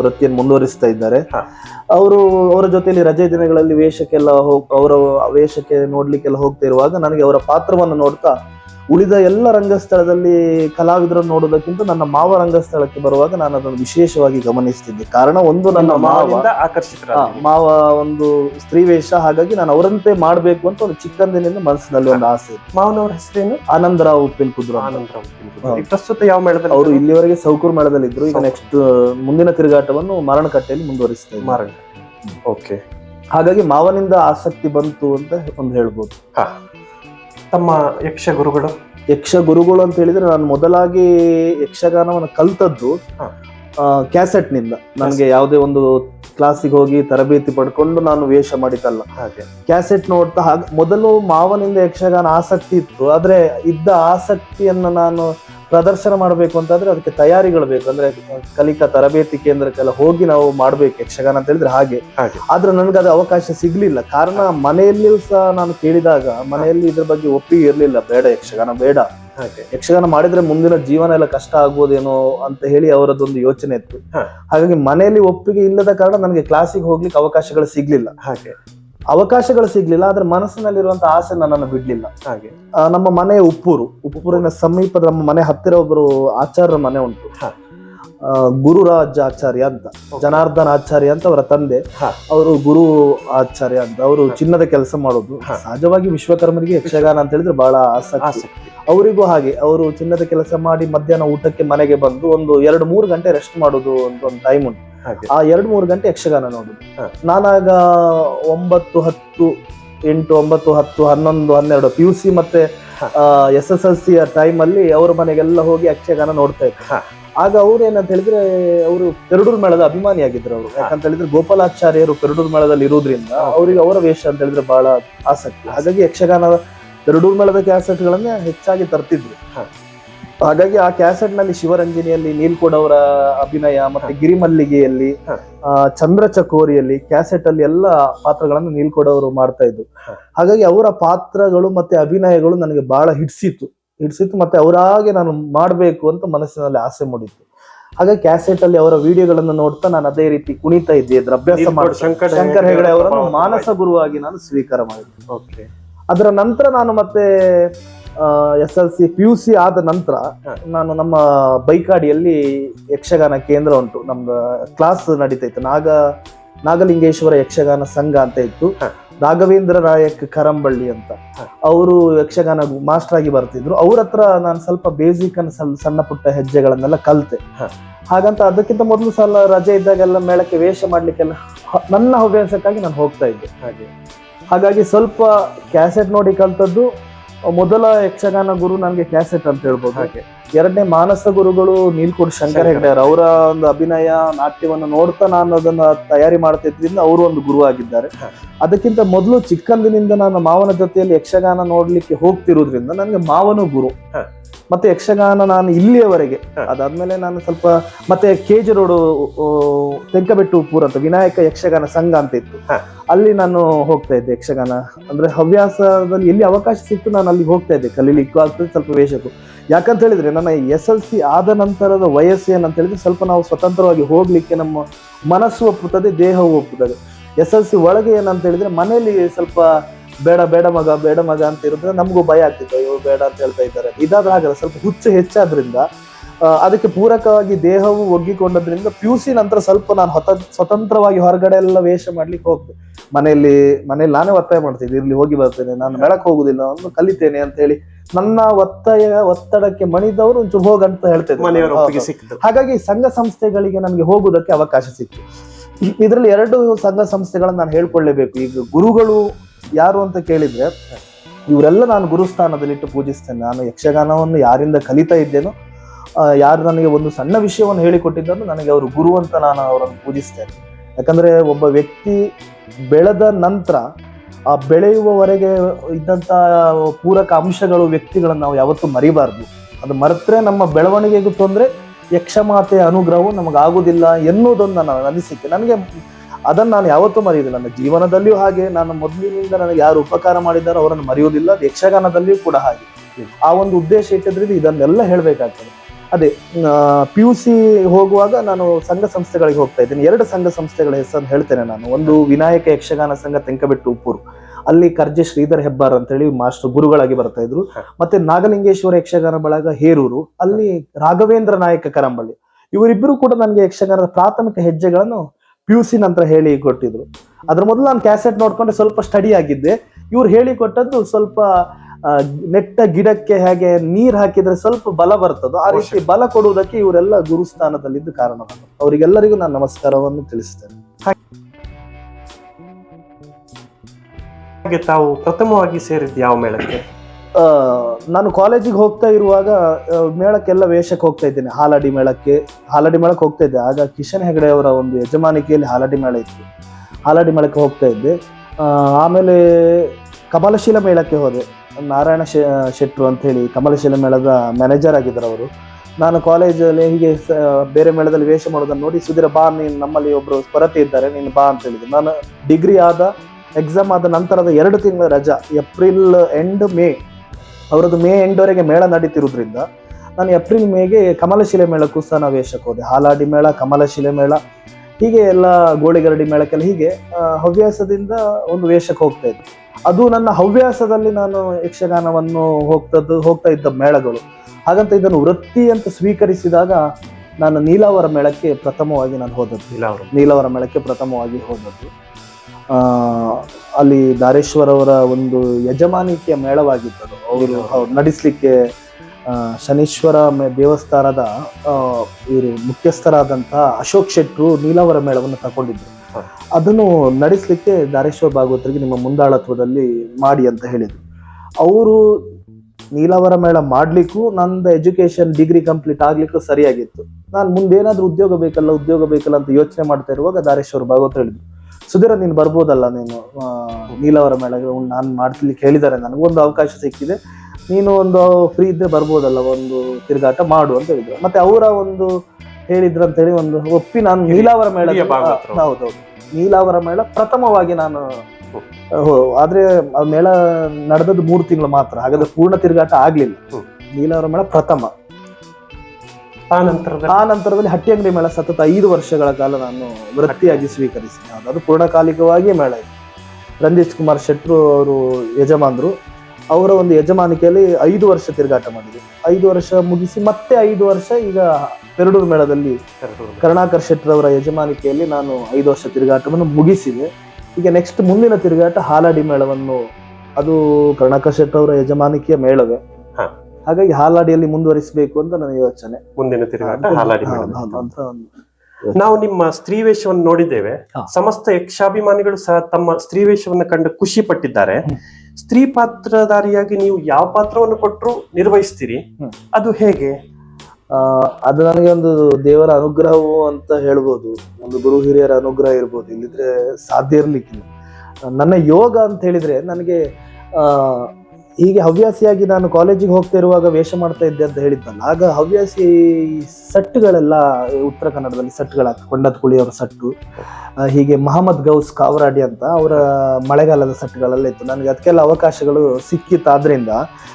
ವೃತ್ತಿಯನ್ನು ಮುಂದುವರಿಸ್ತಾ ಇದ್ದಾರೆ. ಅವರು ಅವರ ಜೊತೆಯಲ್ಲಿ ರಜೆ ದಿನಗಳಲ್ಲಿ ವೇಷಕ್ಕೆಲ್ಲ ಹೋಗ್, ಅವರ ವೇಷಕ್ಕೆ ನೋಡ್ಲಿಕ್ಕೆಲ್ಲ ಹೋಗ್ತಾ ಇರುವಾಗ ನನಗೆ ಅವರ ಪಾತ್ರವನ್ನು ನೋಡ್ತಾ ಉಳಿದ ಎಲ್ಲ ರಂಗಸ್ಥಳದಲ್ಲಿ ಕಲಾವಿದರನ್ನು ನೋಡೋದಕ್ಕಿಂತ ನನ್ನ ಮಾವ ರಂಗಸ್ಥಳಕ್ಕೆ ಬರುವಾಗ ನಾನು ಅದನ್ನು ವಿಶೇಷವಾಗಿ ಗಮನಿಸ್ತಿದ್ದೆ. ಕಾರಣ ಒಂದು ನನ್ನ ಮಾವ ಆಕರ್ಷಿತ ಮಾವ ಒಂದು ಸ್ತ್ರೀ ವೇಷ ಹಾಗಾಗಿ ನಾನು ಅವರಂತೆ ಮಾಡಬೇಕು ಅಂತ ಒಂದು ಚಿಕ್ಕಂದಿನಿಂದ ಮನಸ್ಸಿನಲ್ಲಿ ಒಂದು ಆಸೆ ಮಾವನವರ ಹೆಸರೇನು? ಆನಂದರಾವ್ ಉಪ್ಪಿನ ಕುದ್ರು ಪ್ರಸ್ತುತ ಯಾವ ಮೇಳದಲ್ಲಿ ಅವರು ಇಲ್ಲಿವರೆಗೆ ಸೌಕುರ್ ಮೇಳದಲ್ಲಿ ಇದ್ರು ಈಗ ನೆಕ್ಸ್ಟ್ ಮುಂದಿನ ತಿರುಗಾಟವನ್ನು ಮರಣಕಟ್ಟೆಯಲ್ಲಿ ಮುಂದುವರಿಸ್ತೇವೆ ಮಾರಣ ಓಕೆ ಹಾಗಾಗಿ ಮಾವನಿಂದ ಆಸಕ್ತಿ ಬಂತು ಅಂತ ಒಂದು ಹೇಳ್ಬೋದು. ಹ. ತಮ್ಮ ಯಕ್ಷ ಗುರುಗಳು? ಯಕ್ಷ ಗುರುಗಳು ಅಂತ ಹೇಳಿದ್ರೆ ನಾನು ಮೊದಲಾಗಿ ಯಕ್ಷಗಾನವನ್ನು ಕಲ್ತದ್ದು ಕ್ಯಾಸೆಟ್ನಿಂದ ಕ್ಯಾಸೆಟ್ನಿಂದ ನನಗೆ ಯಾವುದೇ ಒಂದು ಕ್ಲಾಸಿಗೆ ಹೋಗಿ ತರಬೇತಿ ಪಡ್ಕೊಂಡು ನಾನು ವೇಷ ಮಾಡಿದ್ದಲ್ಲ. ಹಾಗೆ. ಕ್ಯಾಸೆಟ್ ನೋಡ್ತಾ ಹಾಗೆ ಮೊದಲು ಮಾವನಿಂದ ಯಕ್ಷಗಾನ ಆಸಕ್ತಿ ಇತ್ತು. ಆದ್ರೆ ಇದ್ದ ಆಸಕ್ತಿಯನ್ನು ನಾನು ಪ್ರದರ್ಶನ ಮಾಡಬೇಕು ಅಂತಂದ್ರೆ ಅದಕ್ಕೆ ತಯಾರಿಗಳು ಬೇಕು. ಅಂದ್ರೆ ಕಲಿಕಾ ತರಬೇತಿ ಕೇಂದ್ರಕ್ಕೆಲ್ಲ ಹೋಗಿ ನಾವು ಮಾಡ್ಬೇಕು ಯಕ್ಷಗಾನ ಅಂತ ಹೇಳಿದ್ರೆ ಹಾಗೆ. ಆದ್ರೆ ನನ್ಗೆ ಅದು ಅವಕಾಶ ಸಿಗ್ಲಿಲ್ಲ. ಕಾರಣ ಮನೆಯಲ್ಲಿಯೂ ಸಹ ನಾನು ಕೇಳಿದಾಗ ಮನೆಯಲ್ಲಿ ಇದ್ರ ಬಗ್ಗೆ ಒಪ್ಪಿಗೆ ಇರ್ಲಿಲ್ಲ. ಬೇಡ ಯಕ್ಷಗಾನ ಬೇಡ. ಯಕ್ಷಗಾನ ಮಾಡಿದ್ರೆ ಮುಂದಿನ ಜೀವನ ಎಲ್ಲ ಕಷ್ಟ ಆಗ್ಬೋದೇನೋ ಅಂತ ಹೇಳಿ ಅವರದೊಂದು ಯೋಚನೆ ಇತ್ತು. ಹಾಗಾಗಿ ಮನೆಯಲ್ಲಿ ಒಪ್ಪಿಗೆ ಇಲ್ಲದ ಕಾರಣ ನನಗೆ ಕ್ಲಾಸಿಗೆ ಹೋಗ್ಲಿಕ್ಕೆ ಅವಕಾಶಗಳು ಸಿಗ್ಲಿಲ್ಲ. ಹಾಗೆ. ಅವಕಾಶಗಳು ಸಿಗ್ಲಿಲ್ಲ ಆದ್ರೆ ಮನಸ್ಸಿನಲ್ಲಿರುವಂತ ಆಸೆ ನನ್ನನ್ನು ಬಿಡ್ಲಿಲ್ಲ. ಹಾಗೆ. ನಮ್ಮ ಮನೆ ಉಪ್ಪೂರು ಉಪ್ಪೂರಿನ ಸಮೀಪದ ನಮ್ಮ ಮನೆ ಹತ್ತಿರ ಒಬ್ಬರು ಆಚಾರ್ಯರ ಮನೆ ಉಂಟು. ಗುರುರಾಜ್ ಆಚಾರ್ಯ ಅಂತ ಜನಾರ್ದನ್ ಆಚಾರ್ಯ ಅಂತ ಅವರ ತಂದೆ. ಅವರು ಗುರು ಆಚಾರ್ಯ ಅಂತ ಅವರು ಚಿನ್ನದ ಕೆಲಸ ಮಾಡೋದು. ಸಹಜವಾಗಿ ವಿಶ್ವಕರ್ಮರಿಗೆ ಯಕ್ಷಗಾನ ಅಂತ ಹೇಳಿದ್ರೆ ಬಹಳ ಆಸಕ್ತಿ. ಅವರಿಗೂ ಹಾಗೆ ಅವರು ಚಿನ್ನದ ಕೆಲಸ ಮಾಡಿ ಮಧ್ಯಾಹ್ನ ಊಟಕ್ಕೆ ಮನೆಗೆ ಬಂದು ಒಂದು ಎರಡು ಮೂರು ಗಂಟೆ ರೆಸ್ಟ್ ಮಾಡೋದು ಅಂತ ಒಂದು ಟೈಮ್ ಉಂಟು. ಆ ಎರಡು ಮೂರು ಗಂಟೆ ಯಕ್ಷಗಾನ ನೋಡುದು. ನಾನಾಗ ಒಂಬತ್ತು ಹತ್ತು ಎಂಟು ಒಂಬತ್ತು ಹತ್ತು ಹನ್ನೊಂದು ಹನ್ನೆರಡು ಪಿ ಯು ಸಿ ಮತ್ತೆ. S S L C time ಅಲ್ಲಿ ಅವ್ರ ಮನೆಗೆಲ್ಲ ಹೋಗಿ ಯಕ್ಷಗಾನ ನೋಡ್ತಾ ಇದ್ರು ಹ. ಆಗ ಅವ್ರು ಏನಂತ ಹೇಳಿದ್ರೆ ಅವರು ಪೆರಡೂರು ಮೇಳದ ಅಭಿಮಾನಿಯಾಗಿದ್ರು ಅವರು. ಯಾಕಂತ ಹೇಳಿದ್ರೆ ಗೋಪಾಲಾಚಾರ್ಯರು ಪೆರಡೂರು ಮೇಳದಲ್ಲಿ ಇರೋದ್ರಿಂದ ಅವರಿಗೆ ಅವರ ವೇಷ ಅಂತ ಹೇಳಿದ್ರೆ ಬಹಳ ಆಸಕ್ತಿ. ಹಾಗಾಗಿ ಯಕ್ಷಗಾನ ಪೆರಡೂರು ಮೇಳದ ಕ್ಯಾಸೆಟ್ಗಳನ್ನೇ ಹೆಚ್ಚಾಗಿ ತರ್ತಿದ್ರು. ಹಾಗಾಗಿ ಆ ಕ್ಯಾಸೆಟ್ನಲ್ಲಿ ಶಿವರಂಜನಿಯಲ್ಲಿ ನೀಲ್ಕೋಡ್ ಅವರ ಅಭಿನಯ ಮತ್ತೆ ಗಿರಿಮಲ್ಲಿಗೆಯಲ್ಲಿ ಚಂದ್ರ ಚಕೋರಿಯಲ್ಲಿ ಕ್ಯಾಸೆಟ್ ಅಲ್ಲಿ ಎಲ್ಲ ಪಾತ್ರಗಳನ್ನು ನೀಲ್ಕೋಡ್ ಅವರು ಮಾಡ್ತಾ ಇದ್ರು. ಹಾಗಾಗಿ ಅವರ ಪಾತ್ರಗಳು ಮತ್ತೆ ಅಭಿನಯಗಳು ನನಗೆ ಬಹಳ ಹಿಡ್ಸಿತ್ತು. ಹಿಡ್ಸಿತ್ತು ಮತ್ತೆ ಅವರಾಗೆ ನಾನು ಮಾಡ್ಬೇಕು ಅಂತ ಮನಸ್ಸಿನಲ್ಲಿ ಆಸೆ ಮೂಡಿತ್ತು. ಹಾಗೆ ಕ್ಯಾಸೆಟ್ ಅಲ್ಲಿ ಅವರ ವಿಡಿಯೋಗಳನ್ನು ನೋಡ್ತಾ ನಾನು ಅದೇ ರೀತಿ ಕುಣಿತಾ ಇದ್ದೆ ಅದ್ರ ಅಭ್ಯಾಸ ಮಾಡಿ ಶಂಕರ್ ಹೆಗಡೆ ಅವರನ್ನು ಮಾನಸ ಗುರುವಾಗಿ ನಾನು ಸ್ವೀಕಾರ ಮಾಡಿದ್ದೆ. ಓಕೆ. ಅದರ ನಂತರ ನಾನು ಮತ್ತೆ S L C P U C ಆದ ನಂತರ ನಾನು ನಮ್ಮ ಬೈಕಾಡಿಯಲ್ಲಿ ಯಕ್ಷಗಾನ ಕೇಂದ್ರ ಉಂಟು. ನಮ್ದು ಕ್ಲಾಸ್ ನಡೀತಾ ಇತ್ತು. ನಾಗ ನಾಗಲಿಂಗೇಶ್ವರ ಯಕ್ಷಗಾನ ಸಂಘ ಅಂತ ಇತ್ತು. ರಾಘವೇಂದ್ರ ರಾಯಕ್ ಕರಂಬಳ್ಳಿ ಅಂತ. ಅವರು ಯಕ್ಷಗಾನ ಮಾಸ್ಟರ್ ಆಗಿ ಬರ್ತಿದ್ರು. ಅವ್ರ ಹತ್ರ ನಾನು ಸ್ವಲ್ಪ ಬೇಸಿಕ್ ಅನ್ನ ಸಣ್ಣ ಪುಟ್ಟ ಹೆಜ್ಜೆಗಳನ್ನೆಲ್ಲ ಕಲ್ತೆ. ಹಾಗಂತ ಅದಕ್ಕಿಂತ ಮೊದಲು ಸಲ ರಜೆ ಇದ್ದಾಗೆಲ್ಲ ಮೇಳಕ್ಕೆ ವೇಷ ಮಾಡ್ಲಿಕ್ಕೆಲ್ಲ ನನ್ನ ಹವ್ಯಾಸಕ್ಕಾಗಿ ನಾನು ಹೋಗ್ತಾ ಇದ್ದೆ. ಹಾಗೆ. ಹಾಗಾಗಿ ಸ್ವಲ್ಪ ಕ್ಯಾಸೆಟ್ ನೋಡಿ ಕಲ್ತದ್ದು. ಮೊದಲ ಯಕ್ಷಗಾನ ಗುರು ನನಗೆ ಕ್ಯಾಸೆಟ್ ಅಂತ ಹೇಳ್ಬೋದು. ಹಾಗೆ. ಎರಡನೇ ಮಾನಸ ಗುರುಗಳು ನೀಲ್ಕೂರ್ ಶಂಕರ್ ಹೆಗ್ಡೆ ಅವರ ಒಂದು ಅಭಿನಯ ನಾಟ್ಯವನ್ನು ನೋಡ್ತಾ ನಾನು ಅದನ್ನ ತಯಾರಿ ಮಾಡ್ತಾ ಇದ್ರಿಂದ ಅವರು ಒಂದು ಗುರು ಆಗಿದ್ದಾರೆ. ಅದಕ್ಕಿಂತ ಮೊದಲು ಚಿಕ್ಕಂದಿನಿಂದ ನಾನು ಮಾವನ ಜೊತೆಯಲ್ಲಿ ಯಕ್ಷಗಾನ ನೋಡ್ಲಿಕ್ಕೆ ಹೋಗ್ತಿರೋದ್ರಿಂದ ನನಗೆ ಮಾವನು ಗುರು. ಮತ್ತೆ ಯಕ್ಷಗಾನ ನಾನು ಇಲ್ಲಿಯವರೆಗೆ. ಅದಾದ್ಮೇಲೆ ನಾನು ಸ್ವಲ್ಪ ಮತ್ತೆ ಕೆಜಿ ರೋಡು ತೆಂಕಬೆಟ್ಟು ಪೂರ ಅಂತ ವಿನಾಯಕ ಯಕ್ಷಗಾನ ಸಂಘ ಅಂತ ಇತ್ತು. ಅಲ್ಲಿ ನಾನು ಹೋಗ್ತಾ ಇದ್ದೆ ಯಕ್ಷಗಾನ. ಅಂದ್ರೆ ಹವ್ಯಾಸದಲ್ಲಿ ಎಲ್ಲಿ ಅವಕಾಶ ಸಿಕ್ತು ನಾನು ಅಲ್ಲಿ ಹೋಗ್ತಾ ಇದ್ದೆ. ಕಲೀಲಿಕ್ಕೂ ಆಗ್ತದೆ ಸ್ವಲ್ಪ ವೇಷಕ್ಕೂ. ಯಾಕಂತ ಹೇಳಿದ್ರೆ ನನ್ನ ಎಸ್ ಎಲ್ ಸಿ ಆದ ನಂತರದ ವಯಸ್ಸು ಏನಂತ ಹೇಳಿದ್ರೆ ಸ್ವಲ್ಪ ನಾವು ಸ್ವತಂತ್ರವಾಗಿ ಹೋಗ್ಲಿಕ್ಕೆ ನಮ್ಮ ಮನಸ್ಸು ಒಪ್ಪುತ್ತದೆ ದೇಹವು ಒಪ್ಪುತ್ತದೆ ಎಸ್ ಎಲ್ ಸಿ ಒಳಗೆ ಏನಂತ ಹೇಳಿದ್ರೆ ಮನೆಯಲ್ಲಿ ಸ್ವಲ್ಪ ಬೇಡ ಬೇಡ ಮಗ ಬೇಡ ಮಗ ಅಂತ ಇರೋದ್ರೆ ನಮಗೂ ಭಯ ಆಗ್ತಿತ್ತು. ಅಯ್ಯೋ, ಬೇಡ ಅಂತ ಹೇಳ್ತಾ ಇದ್ದಾರೆ. ಇದಾದ್ರೆ ಸ್ವಲ್ಪ ಹುಚ್ಚು ಹೆಚ್ಚಾದ್ರಿಂದ ಅದಕ್ಕೆ ಪೂರಕವಾಗಿ ದೇಹವು ಒಗ್ಗಿಕೊಂಡದ್ರಿಂದ ಪಿ ಯು ಸಿ ನಂತರ ಸ್ವಲ್ಪ ನಾನು ಹೊತ ಸ್ವತಂತ್ರವಾಗಿ ಹೊರಗಡೆ ಎಲ್ಲ ವೇಷ ಮಾಡ್ಲಿಕ್ಕೆ ಹೋಗ್ತೇನೆ ಮನೆಯಲ್ಲಿ ಮನೆಯಲ್ಲಿ ನಾನೇ ಒತ್ತಾಯ ಮಾಡ್ತಿದ್ದೆ ಇಲ್ಲಿ ಹೋಗಿ ಬರ್ತೇನೆ ನಾನು ಬೆಳಕು ಹೋಗುದಿಲ್ಲ ಒಂದು ಕಲಿತೇನೆ ಅಂತ ಹೇಳಿ ನನ್ನ ಒತ್ತಾಯ ಒತ್ತಡಕ್ಕೆ ಮಣಿದವರು ಒಂಚೂರು ಹೋಗಂತ ಹೇಳ್ತೇನೆ. ಹಾಗಾಗಿ ಸಂಘ ಸಂಸ್ಥೆಗಳಿಗೆ ನನಗೆ ಹೋಗುವುದಕ್ಕೆ ಅವಕಾಶ ಸಿಕ್ತು ಇದರಲ್ಲಿ ಎರಡು ಸಂಘ ಸಂಸ್ಥೆಗಳನ್ನ ನಾನು ಹೇಳ್ಕೊಳ್ಳೇಬೇಕು. ಈಗ ಗುರುಗಳು ಯಾರು ಅಂತ ಕೇಳಿದ್ರೆ ಇವರೆಲ್ಲ ನಾನು ಗುರುಸ್ಥಾನದಲ್ಲಿಟ್ಟು ಪೂಜಿಸ್ತೇನೆ. ನಾನು ಯಕ್ಷಗಾನವನ್ನು ಯಾರಿಂದ ಕಲಿತಾ ಇದ್ದೇನೋ ಯಾರು ನನಗೆ ಒಂದು ಸಣ್ಣ ವಿಷಯವನ್ನು ಹೇಳಿಕೊಟ್ಟಿದ್ದನ್ನು ನನಗೆ ಅವರು ಗುರು ಅಂತ ನಾನು ಅವರನ್ನು ಪೂಜಿಸ್ತೇನೆ. ಯಾಕಂದ್ರೆ ಒಬ್ಬ ವ್ಯಕ್ತಿ ಬೆಳೆದ ನಂತರ ಆ ಬೆಳೆಯುವವರೆಗೆ ಇದ್ದಂತ ಪೂರಕ ಅಂಶಗಳು, ವ್ಯಕ್ತಿಗಳನ್ನು ನಾವು ಯಾವತ್ತೂ ಮರಿಬಾರ್ದು. ಅದು ಮರೆತ್ರೆ ನಮ್ಮ ಬೆಳವಣಿಗೆಗೂ ತೊಂದರೆ ಯಕ್ಷಮಾತೆಯ ಅನುಗ್ರಹವು ನಮಗಾಗುವುದಿಲ್ಲ ಎನ್ನುವುದೊಂದು ನನ್ನ ಅನಿಸಿಕೆ. ನನಗೆ ಅದನ್ನು ನಾನು ಯಾವತ್ತೂ ಮರೆಯುವುದಿಲ್ಲ. ನನ್ನ ಜೀವನದಲ್ಲಿಯೂ ಹಾಗೆ ನಾನು ಮೊದಲಿನಿಂದ ನನಗೆ ಯಾರು ಉಪಕಾರ ಮಾಡಿದ್ದಾರೋ ಅವರನ್ನು ಮರೆಯುವುದಿಲ್ಲ, ಅದು ಯಕ್ಷಗಾನದಲ್ಲಿಯೂ ಕೂಡ ಹಾಗೆ. ಆ ಒಂದು ಉದ್ದೇಶ ಇಟ್ಟಿದ್ರಿಂದ ಇದನ್ನೆಲ್ಲ ಹೇಳಬೇಕಾಗ್ತದೆ. ಅದೇ ಪಿ ಯು ಸಿ ಹೋಗುವಾಗ ನಾನು ಸಂಘ ಸಂಸ್ಥೆಗಳಿಗೆ ಹೋಗ್ತಾ ಇದ್ದೀನಿ. ಎರಡು ಸಂಘ ಸಂಸ್ಥೆಗಳ ಹೆಸರು ಹೇಳ್ತೇನೆ ನಾನು. ಒಂದು ವಿನಾಯಕ ಯಕ್ಷಗಾನ ಸಂಘ ತೆಂಕಬೆಟ್ಟು ಉಪ್ಪೂರು. ಅಲ್ಲಿ ಕರ್ಜೆ ಶ್ರೀಧರ್ ಹೆಬ್ಬಾರ್ ಅಂತೇಳಿ ಮಾಸ್ಟರ್ ಗುರುಗಳಾಗಿ ಬರ್ತಾ ಇದ್ರು. ಮತ್ತೆ ನಾಗಲಿಂಗೇಶ್ವರ ಯಕ್ಷಗಾನ ಬಳಗ ಹೇರೂರು. ಅಲ್ಲಿ ರಾಘವೇಂದ್ರ ನಾಯಕ ಕರಂಬಳ್ಳಿ. ಇವರಿಬ್ಬರು ಕೂಡ ನನಗೆ ಯಕ್ಷಗಾನದ ಪ್ರಾಥಮಿಕ ಹೆಜ್ಜೆಗಳನ್ನು ಪಿ ಯು ಸಿ ನಂತರ ಹೇಳಿ ಕೊಟ್ಟಿದ್ರು. ಅದ್ರ ಮೊದಲು ನಾನು ಕ್ಯಾಸೆಟ್ ನೋಡ್ಕೊಂಡು ಸ್ವಲ್ಪ ಸ್ಟಡಿ ಆಗಿದ್ದೆ. ಇವ್ರು ಹೇಳಿ ಕೊಟ್ಟದ್ದು ಸ್ವಲ್ಪ ನೆಟ್ಟ ಗಿಡಕ್ಕೆ ಹೇಗೆ ನೀರ್ ಹಾಕಿದ್ರೆ ಸ್ವಲ್ಪ ಬಲ ಬರ್ತದೋ ಆ ರೀತಿ ಬಲ ಕೊಡುವುದಕ್ಕೆ ಇವರೆಲ್ಲ ಗುರುಸ್ಥಾನದಲ್ಲಿದ್ದು ಕಾರಣವನ್ನು. ಅವರಿಗೆಲ್ಲರಿಗೂ ನಾನು ನಮಸ್ಕಾರವನ್ನು ತಿಳಿಸ್ತೇನೆ. ಹಾಗೆ ತಾವು ಪ್ರಥಮವಾಗಿ ಸೇರಿದ್ದು ಯಾವ ಮೇಳಕ್ಕೆ? ನಾನು ಕಾಲೇಜಿಗೆ ಹೋಗ್ತಾ ಇರುವಾಗ ಮೇಳಕ್ಕೆಲ್ಲ ವೇಷಕ್ಕೆ ಹೋಗ್ತಾ ಇದ್ದೇನೆ. ಹಾಲಾಡಿ ಮೇಳಕ್ಕೆ ಹಾಲಾಡಿ ಮೇಳಕ್ಕೆ ಹೋಗ್ತಾ ಇದ್ದೆ. ಆಗ ಕಿಶನ್ ಹೆಗಡೆ ಅವರ ಒಂದು ಯಜಮಾನಿಕೆಯಲ್ಲಿ ಹಾಲಾಡಿ ಮೇಳ ಇತ್ತು. ಹಾಲಾಡಿ ಮೇಳಕ್ಕೆ ಹೋಗ್ತಾ ಇದ್ದೆ. ಆಮೇಲೆ ಕಮಲಶೀಲ ಮೇಳಕ್ಕೆ ಹೋದೆ. ನಾರಾಯಣ ಶೆ- ಶೆಟ್ರು ಹೇಳಿ ಕಮಲಶೀಲ ಮೇಳದ ಮ್ಯಾನೇಜರ್ ಆಗಿದ್ದರು ಅವರು. ನಾನು ಕಾಲೇಜಲ್ಲಿ ಹೀಗೆ ಬೇರೆ ಮೇಳದಲ್ಲಿ ವೇಷ ಮಾಡೋದನ್ನು ನೋಡಿ ಸುಧೀರ ಬಾ ನೀನು ನಮ್ಮಲ್ಲಿ ಒಬ್ಬರು ಸ್ಪರತೆ ಇದ್ದಾರೆ, ನೀನು ಬಾ ಅಂತ ಹೇಳಿದ್ರು. ನಾನು ಡಿಗ್ರಿ ಆದ ಎಕ್ಸಾಮ್ ಆದ ನಂತರದ ಎರಡು ತಿಂಗಳ ರಜಾ, ಏಪ್ರಿಲ್ ಎಂಡ್ ಮೇ ಅವರದ್ದು ಮೇ ಎಂಡ್ವರೆಗೆ ಮೇಳ ನಡೀತಿರೋದ್ರಿಂದ ನಾನು ಏಪ್ರಿಲ್ ಮೇಗೆ ಕಮಲಶಿಲೆ ಮೇಳಕ್ಕೂ ಸಹ ನಾವು ವೇಷಕ್ಕೆ ಹೋದೆ. ಹಾಲಾಡಿ ಮೇಳ, ಕಮಲಶಿಲೆ ಮೇಳ ಹೀಗೆ ಎಲ್ಲ ಗೋಳಿಗರಡಿ ಮೇಳಕ್ಕೆಲ್ಲ ಹೀಗೆ ಹವ್ಯಾಸದಿಂದ ಒಂದು ವೇಷಕ್ಕೆ ಹೋಗ್ತಾ ಇದ್ದೆ. ಅದು ನನ್ನ ಹವ್ಯಾಸದಲ್ಲಿ ನಾನು ಯಕ್ಷಗಾನವನ್ನು ಹೋಗ್ತದ್ದು ಹೋಗ್ತಾ ಇದ್ದ ಮೇಳಗಳು. ಹಾಗಂತ ಇದನ್ನು ವೃತ್ತಿ ಅಂತ ಸ್ವೀಕರಿಸಿದಾಗ ನಾನು ನೀಲಾವರ ಮೇಳಕ್ಕೆ ಪ್ರಥಮವಾಗಿ ನಾನು ಹೋದದ್ದು. ನೀಲಾವರ. ನೀಲಾವರ ಮೇಳಕ್ಕೆ ಪ್ರಥಮವಾಗಿ ಹೋದದ್ದು. ಅಲ್ಲಿ ದಾರೇಶ್ವರವರ ಒಂದು ಯಜಮಾನಿಕೆಯ ಅವರು ಅವ್ರು ನಡೆಸಲಿಕ್ಕೆ ಶನೀಶ್ವರ ದೇವಸ್ಥಾನದ ಇವರು ಮುಖ್ಯಸ್ಥರಾದಂತಹ ಅಶೋಕ್ ಶೆಟ್ರು ನೀಲಾವರ ಮೇಳವನ್ನು ತಗೊಂಡಿದ್ರು. ಅದನ್ನು ನಡೆಸಲಿಕ್ಕೆ ದಾರೇಶ್ವರ ಭಾಗವತರಿಗೆ ನಿಮ್ಮ ಮುಂದಾಳತ್ವದಲ್ಲಿ ಮಾಡಿ ಅಂತ ಹೇಳಿದರು. ಅವರು ನೀಲಾವರ ಮೇಳ ಮಾಡಲಿಕ್ಕೂ ನಂದು ಎಜುಕೇಶನ್ ಡಿಗ್ರಿ ಕಂಪ್ಲೀಟ್ ಆಗಲಿಕ್ಕೂ ಸರಿಯಾಗಿತ್ತು. ನಾನು ಮುಂದೆ ಏನಾದ್ರೂ ಉದ್ಯೋಗ ಬೇಕಲ್ಲ ಉದ್ಯೋಗ ಬೇಕಲ್ಲ ಅಂತ ಯೋಚನೆ ಮಾಡ್ತಾ ಇರುವಾಗ ದಾರೇಶ್ವರ ಭಾಗವತ್ ಹೇಳಿದ್ರು. ಸುಧೀರ, ನೀನು ಬರ್ಬೋದಲ್ಲ ನೀನು? ನೀಲಾವರ ಮೇಳ ನಾನು ಮಾಡ್ಲಿಕ್ಕೆ ಹೇಳಿದ್ದಾರೆ. ನನಗೊಂದು ಅವಕಾಶ ಸಿಕ್ಕಿದೆ. ನೀನು ಒಂದು ಫ್ರೀ ಇದ್ರೆ ಬರ್ಬೋದಲ್ಲ ಒಂದು ತಿರುಗಾಟ ಮಾಡು ಅಂತ ಹೇಳಿದ್ರು. ಮತ್ತೆ ಅವರ ಒಂದು ಹೇಳಿದ್ರು ಅಂತ ಹೇಳಿ ಒಂದು ಒಪ್ಪಿ ನಾನು ನೀಲಾವರ ಮೇಳ. ಹೌದೌದು ನೀಲಾವರ ಮೇಳ ಪ್ರಥಮವಾಗಿ ನಾನು ಹೋ ಆದ್ರೆ ಆ ಮೇಳ ನಡೆದದ್ದು ಮೂರು ತಿಂಗಳು ಮಾತ್ರ ಹಾಗಾದ್ರೆ ಪೂರ್ಣ ತಿರುಗಾಟ ಆಗ್ಲಿಲ್ಲ. ನೀಲಾವರ ಮೇಳ ಪ್ರಥಮ. ಆ ನಂತರದಲ್ಲಿ? ಆ ನಂತರದಲ್ಲಿ ಹಟ್ಟಿ ಅಂಗಡಿ ಮೇಳ ಸತತ ಐದು ವರ್ಷಗಳ ಕಾಲ ನಾನು ವೃತ್ತಿಯಾಗಿ ಸ್ವೀಕರಿಸಿದೆ. ಅದು ಪೂರ್ಣಕಾಲಿಕವಾಗಿ ಮೇಳ ಇತ್ತು ರಂಜಿತ್ ಕುಮಾರ್ ಶೆಟ್ರು ಅವರು ಯಜಮಾನರು. ಅವರ ಒಂದು ಯಜಮಾನಿಕೆಯಲ್ಲಿ ಐದು ವರ್ಷ ತಿರುಗಾಟ ಮಾಡಿದೆ. ಐದು ವರ್ಷ ಮುಗಿಸಿ ಮತ್ತೆ ಐದು ವರ್ಷ ಈಗ ಪೆರಡೂರು ಮೇಳದಲ್ಲಿ. ಕರುಣಾಕರ್ ಶೆಟ್ಟರ್ ಅವರ ಯಜಮಾನಿಕೆಯಲ್ಲಿ ನಾನು ಐದು ವರ್ಷ ತಿರುಗಾಟವನ್ನು ಮುಗಿಸಿದೆ. ಈಗ ನೆಕ್ಸ್ಟ್ ಮುಂದಿನ ತಿರುಗಾಟ ಹಾಲಾಡಿ ಮೇಳವನ್ನು ಅದು ಕರುಣಾಕರ್ ಶೆಟ್ಟರ್ ಅವರ ಯಜಮಾನಿಕೆಯ ಮೇಳವೇ. ಹಾ. ಹಾಗಾಗಿ ಹಾಲಾಡಿಯಲ್ಲಿ ಮುಂದುವರಿಸಬೇಕು ಅಂತ ನನ್ನ ಯೋಚನೆ. ಮುಂದಿನ ತಿರುಗಾಟ ಹಾಲಾಡಿ ನಾವು ನಿಮ್ಮ ಸ್ತ್ರೀ ವೇಷವನ್ನು ನೋಡಿದ್ದೇವೆ. ಸಮಸ್ತ ಯಕ್ಷಾಭಿಮಾನಿಗಳು ಸಹ ತಮ್ಮ ಸ್ತ್ರೀ ವೇಷವನ್ನು ಕಂಡು ಖುಷಿ ಪಟ್ಟಿದ್ದಾರೆ. ಸ್ತ್ರೀ ಪಾತ್ರಧಾರಿಯಾಗಿ ನೀವು ಯಾವ ಪಾತ್ರವನ್ನು ಕೊಟ್ಟರು ನಿರ್ವಹಿಸ್ತೀರಿ? ಅದು ಹೇಗೆ? ಅದು ನನಗೆ ಒಂದು ದೇವರ ಅನುಗ್ರಹವು ಅಂತ ಹೇಳ್ಬೋದು. ಒಂದು ಗುರು ಹಿರಿಯರ ಅನುಗ್ರಹ ಇರ್ಬೋದು. ಇಲ್ಲಿದ್ರೆ ಸಾಧ್ಯ ಇರ್ಲಿಕ್ಕಿಲ್ಲ. ನನ್ನ ಯೋಗ ಅಂತ ಹೇಳಿದ್ರೆ ನನಗೆ ಹೀಗೆ ಹವ್ಯಾಸಿಯಾಗಿ ನಾನು ಕಾಲೇಜಿಗೆ ಹೋಗ್ತಾ ಇರುವಾಗ ವೇಷ ಮಾಡ್ತಾ ಇದ್ದೆ ಅಂತ ಹೇಳಿದ್ದಲ್ಲ ಆಗ ಹವ್ಯಾಸಿ ಸಟ್ಟುಗಳೆಲ್ಲ ಉತ್ತರ ಕನ್ನಡದಲ್ಲಿ ಸಟ್ಟುಗಳ ಕುಳಿ ಅವರ ಸಟ್ಟು. ಹೀಗೆ ಮಹಮ್ಮದ್ ಗೌಸ್ ಕಾವರಾಡಿ ಅಂತ ಅವರ ಮಳೆಗಾಲದ ಸಟ್ಟುಗಳೆಲ್ಲ ಇತ್ತು. ನನಗೆ ಅದಕ್ಕೆಲ್ಲ ಅವಕಾಶಗಳು ಸಿಕ್ಕಿತ್ತಾದ್ರಿಂದ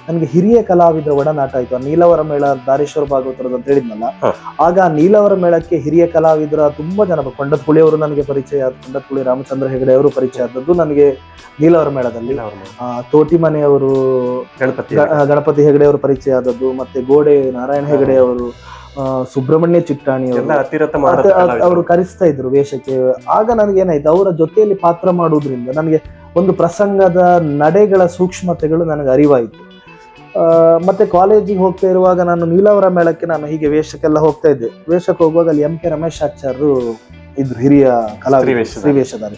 ನನಗೆ ಹಿರಿಯ ಕಲಾವಿದರ ಒಡನಾಟ ಆಯ್ತು. ನೀಲವರ ಮೇಳ ದಾರೇಶ್ವರ ಭಾಗವತರದ್ದು ಅಂತ ಹೇಳಿದ್ನಲ್ಲ ಆಗ ಆ ನೀಲವರ ಮೇಳಕ್ಕೆ ಹಿರಿಯ ಕಲಾವಿದರ ತುಂಬಾ ಜನ ಕೊಂಡತ್ ಅವರು ನನಗೆ ಪರಿಚಯ ಆದ ಕೊಂಡದ್ ಕುಳಿ ರಾಮಚಂದ್ರ ಹೆಗಡೆ ಅವರು ಪರಿಚಯ ಆದದ್ದು ನನಗೆ ನೀಲವರ ಮೇಳದಲ್ಲಿ. ತೋಟಿ ಅವ್ರನ್ನ. ಗಣಪತಿ ಗಣಪತಿ ಹೆಗಡೆ. ಅವರು ಪರಿಚಯ ಆದದ್ದು ಮತ್ತೆ ಗೋಡೆ ನಾರಾಯಣ ಹೆಗಡೆ ಅವರು ಸುಬ್ರಹ್ಮಣ್ಯ ಚಿಟ್ಟಾಣಿ ಅವರು ಕರೆಸ್ತಾ ಇದ್ರು ವೇಷಕ್ಕೆ. ಆಗ ನನಗೆ ಏನಾಯ್ತು ಅವರ ಜೊತೆಯಲ್ಲಿ ಪಾತ್ರ ಮಾಡುವುದರಿಂದ ನನಗೆ ಒಂದು ಪ್ರಸಂಗದ ನಡೆಗಳ ಸೂಕ್ಷ್ಮತೆಗಳು ನನಗೆ ಅರಿವಾಯಿತು. ಆ, ಮತ್ತೆ ಕಾಲೇಜಿಗೆ ಹೋಗ್ತಾ ಇರುವಾಗ ನಾನು ನೀಲಾವರ ಮೇಳಕ್ಕೆ ನಾನು ಹೀಗೆ ವೇಷಕ್ಕೆಲ್ಲ ಹೋಗ್ತಾ ಇದ್ದೆ. ವೇಷಕ್ಕೆ ಹೋಗುವಾಗ ಅಲ್ಲಿ ಎಂ ಕೆ ರಮೇಶ್ ಆಚಾರ್ಯರು ಇದ್ರು ಹಿರಿಯ ಕಲಾವಿದ ಶ್ರೀ ಶ್ರೀವೇಷಧಾರಿ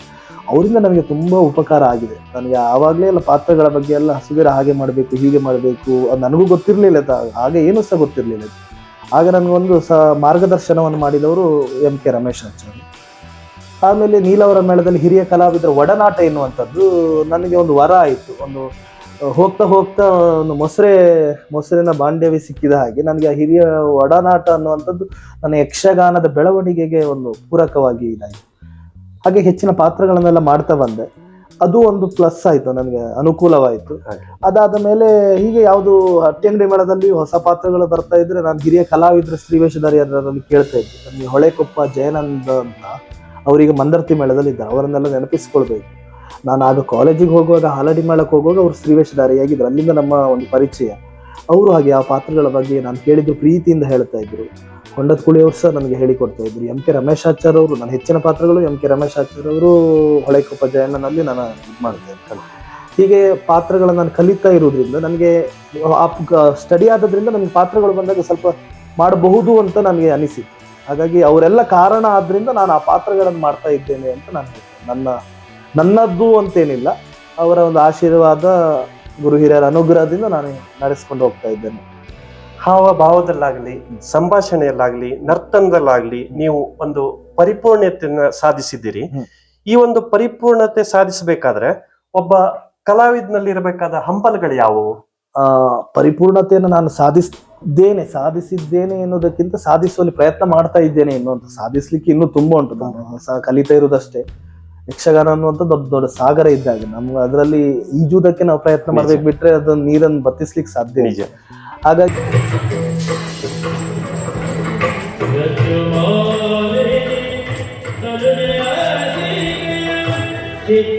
ಅವರಿಂದ ನನಗೆ ತುಂಬಾ ಉಪಕಾರ ಆಗಿದೆ. ನನಗೆ ಆವಾಗಲೇ ಎಲ್ಲ ಪಾತ್ರಗಳ ಬಗ್ಗೆ ಎಲ್ಲ ಹಸುಗಿರ ಹಾಗೆ ಮಾಡಬೇಕು, ಹೀಗೆ ಮಾಡಬೇಕು ಅದು ನನಗೂ ಗೊತ್ತಿರಲಿಲ್ಲ ಹಾಗೆ ಏನು ಸಹ ಗೊತ್ತಿರಲಿಲ್ಲ. ಆಗ ನನಗೊಂದು ಸಹ ಮಾರ್ಗದರ್ಶನವನ್ನು ಮಾಡಿದವರು ಎಂ ಕೆ ರಮೇಶ್ ಆಚಾರ್ಯ. ಆಮೇಲೆ ನೀಲವರ ಮೇಳದಲ್ಲಿ ಹಿರಿಯ ಕಲಾವಿದರ ಒಡನಾಟ ಎನ್ನುವಂಥದ್ದು ನನಗೆ ಒಂದು ವರ ಆಯಿತು. ಒಂದು ಹೋಗ್ತಾ ಹೋಗ್ತಾ ಒಂದು ಮೊಸರೆ, ಮೊಸರಿನ ಬಾಂಡ್ಯವೇ ಸಿಕ್ಕಿದ ಹಾಗೆ ನನಗೆ ಆ ಹಿರಿಯ ಒಡನಾಟ ಅನ್ನುವಂಥದ್ದು ನನ್ನ ಯಕ್ಷಗಾನದ ಬೆಳವಣಿಗೆಗೆ ಒಂದು ಪೂರಕವಾಗಿ ಇದಾಯಿತು. ಹಾಗೆ ಹೆಚ್ಚಿನ ಪಾತ್ರಗಳನ್ನೆಲ್ಲ ಮಾಡ್ತಾ ಬಂದೆ. ಅದು ಒಂದು ಪ್ಲಸ್ ಆಯಿತು ನನಗೆ ಅನುಕೂಲವಾಯಿತು. ಅದಾದ ಮೇಲೆ ಹೀಗೆ ಯಾವುದು ಹಟ್ಟಿಯಂಗಡಿ ಮೇಳದಲ್ಲಿ ಹೊಸ ಪಾತ್ರಗಳು ಬರ್ತಾ ಇದ್ರೆ ನಾನು ಹಿರಿಯ ಕಲಾವಿದರ ಶ್ರೀವೇಷಧಾರಿಯರಲ್ಲಿ ಕೇಳ್ತಾ ಇದ್ದೆ. ನಮಗೆ ಹೊಳೆಕೊಪ್ಪ ಜಯನಂದ ಅಂತ ಅವರಿಗೆ ಮಂದರ್ತಿ ಮೇಳದಲ್ಲಿ ಇದ್ದಾರೆ. ಅವರನ್ನೆಲ್ಲ ನೆನಪಿಸ್ಕೊಳ್ಬೇಕು. ನಾನು ಆಗ ಕಾಲೇಜಿಗೆ ಹೋಗುವಾಗ ಹಾಲಡಿ ಮೇಳಕ್ಕೆ ಹೋಗುವಾಗ ಅವರು ಶ್ರೀವೇಶಧಾರಿಯಾಗಿದ್ದರು ಅಲ್ಲಿಂದ ನಮ್ಮ ಒಂದು ಪರಿಚಯ. ಅವರು ಹಾಗೆ ಆ ಪಾತ್ರಗಳ ಬಗ್ಗೆ ನಾನು ಕೇಳಿದ್ದು ಪ್ರೀತಿಯಿಂದ ಹೇಳ್ತಾ ಇದ್ರು. ಕೊಂಡದ ಕುಳಿಯವರು ಸಹ ನನಗೆ ಹೇಳಿಕೊಡ್ತಾ ಇದ್ರು. ಎಂ ಕೆ ರಮೇಶ್ ಆಚಾರ್ ಅವರು ನನ್ನ ಹೆಚ್ಚಿನ ಪಾತ್ರಗಳು, ಎಂ ಕೆ ರಮೇಶ್ ಆಚಾರ್ ಅವರು ಹೊಳೆಕೊಪ್ಪ ಜಯಣ್ಣನಲ್ಲಿ ನಾನು ಇದು ಮಾಡ್ತಾ ಹೀಗೆ ಪಾತ್ರಗಳನ್ನು ನಾನು ಕಲಿತಾ ಇರೋದ್ರಿಂದ ನನಗೆ ಸ್ಟಡಿ ಆದದ್ರಿಂದ ನನಗೆ ಪಾತ್ರಗಳು ಬಂದಾಗ ಸ್ವಲ್ಪ ಮಾಡಬಹುದು ಅಂತ ನನಗೆ ಅನಿಸಿತು ಹಾಗಾಗಿ ಅವರೆಲ್ಲ ಕಾರಣ ಆದ್ರಿಂದ ನಾನು ಆ ಪಾತ್ರಗಳನ್ನು ಮಾಡ್ತಾ ಇದ್ದೇನೆ ಅಂತ ನಾನು ನನ್ನ, ನನ್ನದ್ದು ಅಂತೇನಿಲ್ಲ, ಅವರ ಒಂದು ಆಶೀರ್ವಾದ ಗುರು ಹಿರಿಯರ ಅನುಗ್ರಹದಿಂದ ನಾನು ನಡೆಸ್ಕೊಂಡು ಹೋಗ್ತಾ ಇದ್ದೇನೆ. ಹಾವಭಾವದಲ್ಲಾಗ್ಲಿ ಸಂಭಾಷಣೆಯಲ್ಲಾಗ್ಲಿ ನರ್ತನದಲ್ಲಾಗ್ಲಿ ನೀವು ಒಂದು ಪರಿಪೂರ್ಣತೆಯನ್ನ ಸಾಧಿಸಿದ್ದೀರಿ. ಈ ಒಂದು ಪರಿಪೂರ್ಣತೆ ಸಾಧಿಸಬೇಕಾದ್ರೆ ಒಬ್ಬ ಕಲಾವಿದನಲ್ಲಿ ಇರಬೇಕಾದ ಹಂಬಲಗಳು ಯಾವುವು? ಆ ಪರಿಪೂರ್ಣತೆಯನ್ನು ನಾನು ಸಾಧಿಸಿದ್ದೇನೆ ಸಾಧಿಸಿದ್ದೇನೆ ಎನ್ನುವುದಕ್ಕಿಂತ ಸಾಧಿಸುವಲ್ಲಿ ಪ್ರಯತ್ನ ಮಾಡ್ತಾ ಇದ್ದೇನೆ ಎನ್ನುವಂಥ ಸಾಧಿಸ್ಲಿಕ್ಕೆ ಇನ್ನೂ ತುಂಬಾ ಉಂಟು. ನಾನು ಸಹ ಕಲಿತಾ ಇರುವುದಷ್ಟೇ. ಯಕ್ಷಗಾನ ಅನ್ನುವಂಥ ದೊಡ್ಡ ದೊಡ್ಡ ಸಾಗರ ಇದ್ದಾಗ ನಮ್ಗೆ ಅದರಲ್ಲಿ ಈಜುವುದಕ್ಕೆ ನಾವು ಪ್ರಯತ್ನ ಮಾಡ್ಬೇಕು ಬಿಟ್ರೆ ಅದನ್ನ ನೀರನ್ನು ಬತ್ತಿಸ್ಲಿಕ್ಕೆ ಸಾಧ್ಯ ಇಲ್ಲ ನಿಜ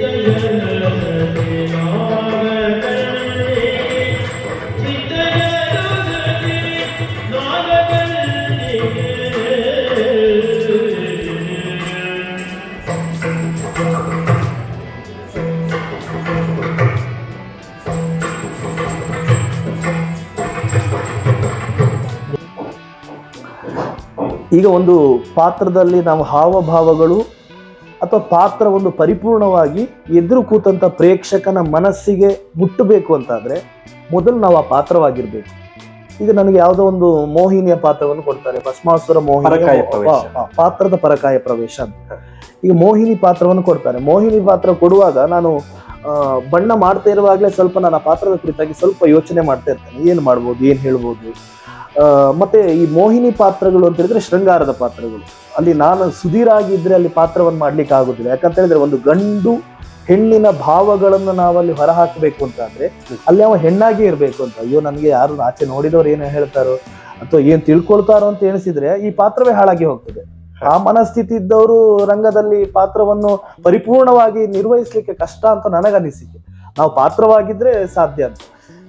ಈಗ ಒಂದು ಪಾತ್ರದಲ್ಲಿ ನಾವು ಹಾವಭಾವಗಳು ಅಥವಾ ಪಾತ್ರ ಒಂದು ಪರಿಪೂರ್ಣವಾಗಿ ಎದುರು ಕೂತಂತ ಪ್ರೇಕ್ಷಕನ ಮನಸ್ಸಿಗೆ ಮುಟ್ಟಬೇಕು ಅಂತಾದ್ರೆ ಮೊದಲು ನಾವು ಆ ಪಾತ್ರವಾಗಿರಬೇಕು. ಈಗ ನನಗೆ ಯಾವುದೋ ಒಂದು ಮೋಹಿನಿಯ ಪಾತ್ರವನ್ನು ಕೊಡ್ತಾರೆ ಭಸ್ಮಾಸುರ ಮೋಹಿನಿ ಪಾತ್ರದ ಪರಕಾಯ ಪ್ರವೇಶ ಅಂತ. ಈಗ ಮೋಹಿನಿ ಪಾತ್ರವನ್ನು ಕೊಡ್ತಾರೆ. ಮೋಹಿನಿ ಪಾತ್ರ ಕೊಡುವಾಗ ನಾನು ಬಣ್ಣ ಮಾಡ್ತಾ ಇರುವಾಗಲೇ ಸ್ವಲ್ಪ ನಾನು ಆ ಪಾತ್ರದ ಕುರಿತಾಗಿ ಸ್ವಲ್ಪ ಯೋಚನೆ ಮಾಡ್ತಾ ಇರ್ತೇನೆ. ಏನು ಮಾಡ್ಬೋದು ಏನು ಹೇಳ್ಬೋದು? ಮತ್ತೆ ಈ ಮೋಹಿನಿ ಪಾತ್ರಗಳು ಅಂತ ಹೇಳಿದ್ರೆ ಶೃಂಗಾರದ ಪಾತ್ರಗಳು. ಅಲ್ಲಿ ನಾನು ಸುಧೀರಾಗಿದ್ರೆ ಅಲ್ಲಿ ಪಾತ್ರವನ್ನು ಮಾಡ್ಲಿಕ್ಕೆ ಆಗುದಿಲ್ಲ. ಯಾಕಂತ ಹೇಳಿದ್ರೆ ಒಂದು ಗಂಡು ಹೆಣ್ಣಿನ ಭಾವಗಳನ್ನು ನಾವಲ್ಲಿ ಹೊರಹಾಕಬೇಕು ಅಂತ ಅಂದ್ರೆ ಅಲ್ಲಿ ಅವ ಹೆಣ್ಣಾಗಿ ಇರ್ಬೇಕು ಅಂತ. ಅಯ್ಯೋ, ನನಗೆ ಯಾರು ಆಚೆ ನೋಡಿದವ್ರು ಏನು ಹೇಳ್ತಾರೋ ಅಥವಾ ಏನ್ ತಿಳ್ಕೊಳ್ತಾರೋ ಅಂತ ಎಣಿಸಿದ್ರೆ ಈ ಪಾತ್ರವೇ ಹಾಳಾಗಿ ಹೋಗ್ತದೆ. ಆ ಮನಸ್ಥಿತಿ ಇದ್ದವರು ರಂಗದಲ್ಲಿ ಪಾತ್ರವನ್ನು ಪರಿಪೂರ್ಣವಾಗಿ ನಿರ್ವಹಿಸ್ಲಿಕ್ಕೆ ಕಷ್ಟ ಅಂತ ನನಗನಿಸಿಕೆ. ನಾವು ಪಾತ್ರವಾಗಿದ್ರೆ ಸಾಧ್ಯ ಅಂತ.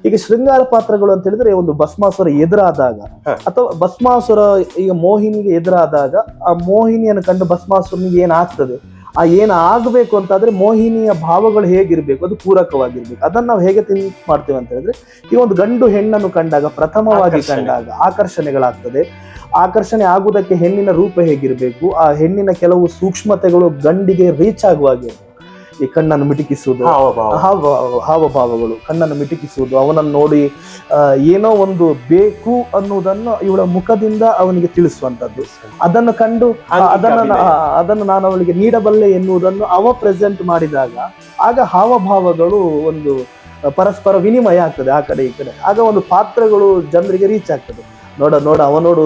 ಈಗ ಶೃಂಗಾರ ಪಾತ್ರಗಳು ಅಂತ ಹೇಳಿದ್ರೆ ಒಂದು ಭಸ್ಮಾಸುರ ಎದುರಾದಾಗ ಅಥವಾ ಭಸ್ಮಾಸುರ ಈಗ ಮೋಹಿನಿಗೆ ಎದುರಾದಾಗ ಆ ಮೋಹಿನಿಯನ್ನು ಕಂಡು ಭಸ್ಮಾಸುರನಿಗೆ ಏನಾಗ್ತದೆ? ಆ ಏನು ಆಗಬೇಕು ಅಂತಾದ್ರೆ ಮೋಹಿನಿಯ ಭಾವಗಳು ಹೇಗಿರ್ಬೇಕು? ಅದು ಪೂರಕವಾಗಿರ್ಬೇಕು. ಅದನ್ನ ನಾವು ಹೇಗೆ ತಿನ್ ಮಾಡ್ತೇವೆ ಅಂತ ಹೇಳಿದ್ರೆ ಈ ಒಂದು ಗಂಡು ಹೆಣ್ಣನ್ನು ಕಂಡಾಗ ಪ್ರಥಮವಾಗಿ ಕಂಡಾಗ ಆಕರ್ಷಣೆಗಳಾಗ್ತದೆ. ಆಕರ್ಷಣೆ ಆಗುವುದಕ್ಕೆ ಹೆಣ್ಣಿನ ರೂಪ ಹೇಗಿರಬೇಕು? ಆ ಹೆಣ್ಣಿನ ಕೆಲವು ಸೂಕ್ಷ್ಮತೆಗಳು ಗಂಡಿಗೆ ರೀಚ್ ಆಗುವ ಹಾಗೆ. ಈ ಕಣ್ಣನ್ನು ಮಿಟುಕಿಸುವುದು. ಹಾವಭಾವ. ಹಾವ ಹಾವಭಾವಗಳು ಕಣ್ಣನ್ನು ಮಿಟುಕಿಸುವುದು. ಅವನನ್ನು ನೋಡಿ ಏನೋ ಒಂದು ಬೇಕು ಅನ್ನುವುದನ್ನು ಇವಳ ಮುಖದಿಂದ ಅವನಿಗೆ ತಿಳಿಸುವಂತದ್ದು ಅದನ್ನು ಕಂಡು ಅದನ್ನು ಅದನ್ನು ನಾನು ಅವಳಿಗೆ ನೀಡಬಲ್ಲೆ ಎನ್ನುವುದನ್ನು ಅವ ಪ್ರೆಸೆಂಟ್ ಮಾಡಿದಾಗ ಆಗ ಹಾವಭಾವಗಳು ಒಂದು ಪರಸ್ಪರ ವಿನಿಮಯ ಆಗ್ತದೆ ಆ ಕಡೆ ಈ ಕಡೆ. ಆಗ ಒಂದು ಪಾತ್ರಗಳು ಜನರಿಗೆ ರೀಚ್ ಆಗ್ತದೆ. ನೋಡ ನೋಡ ಅವನೋಡು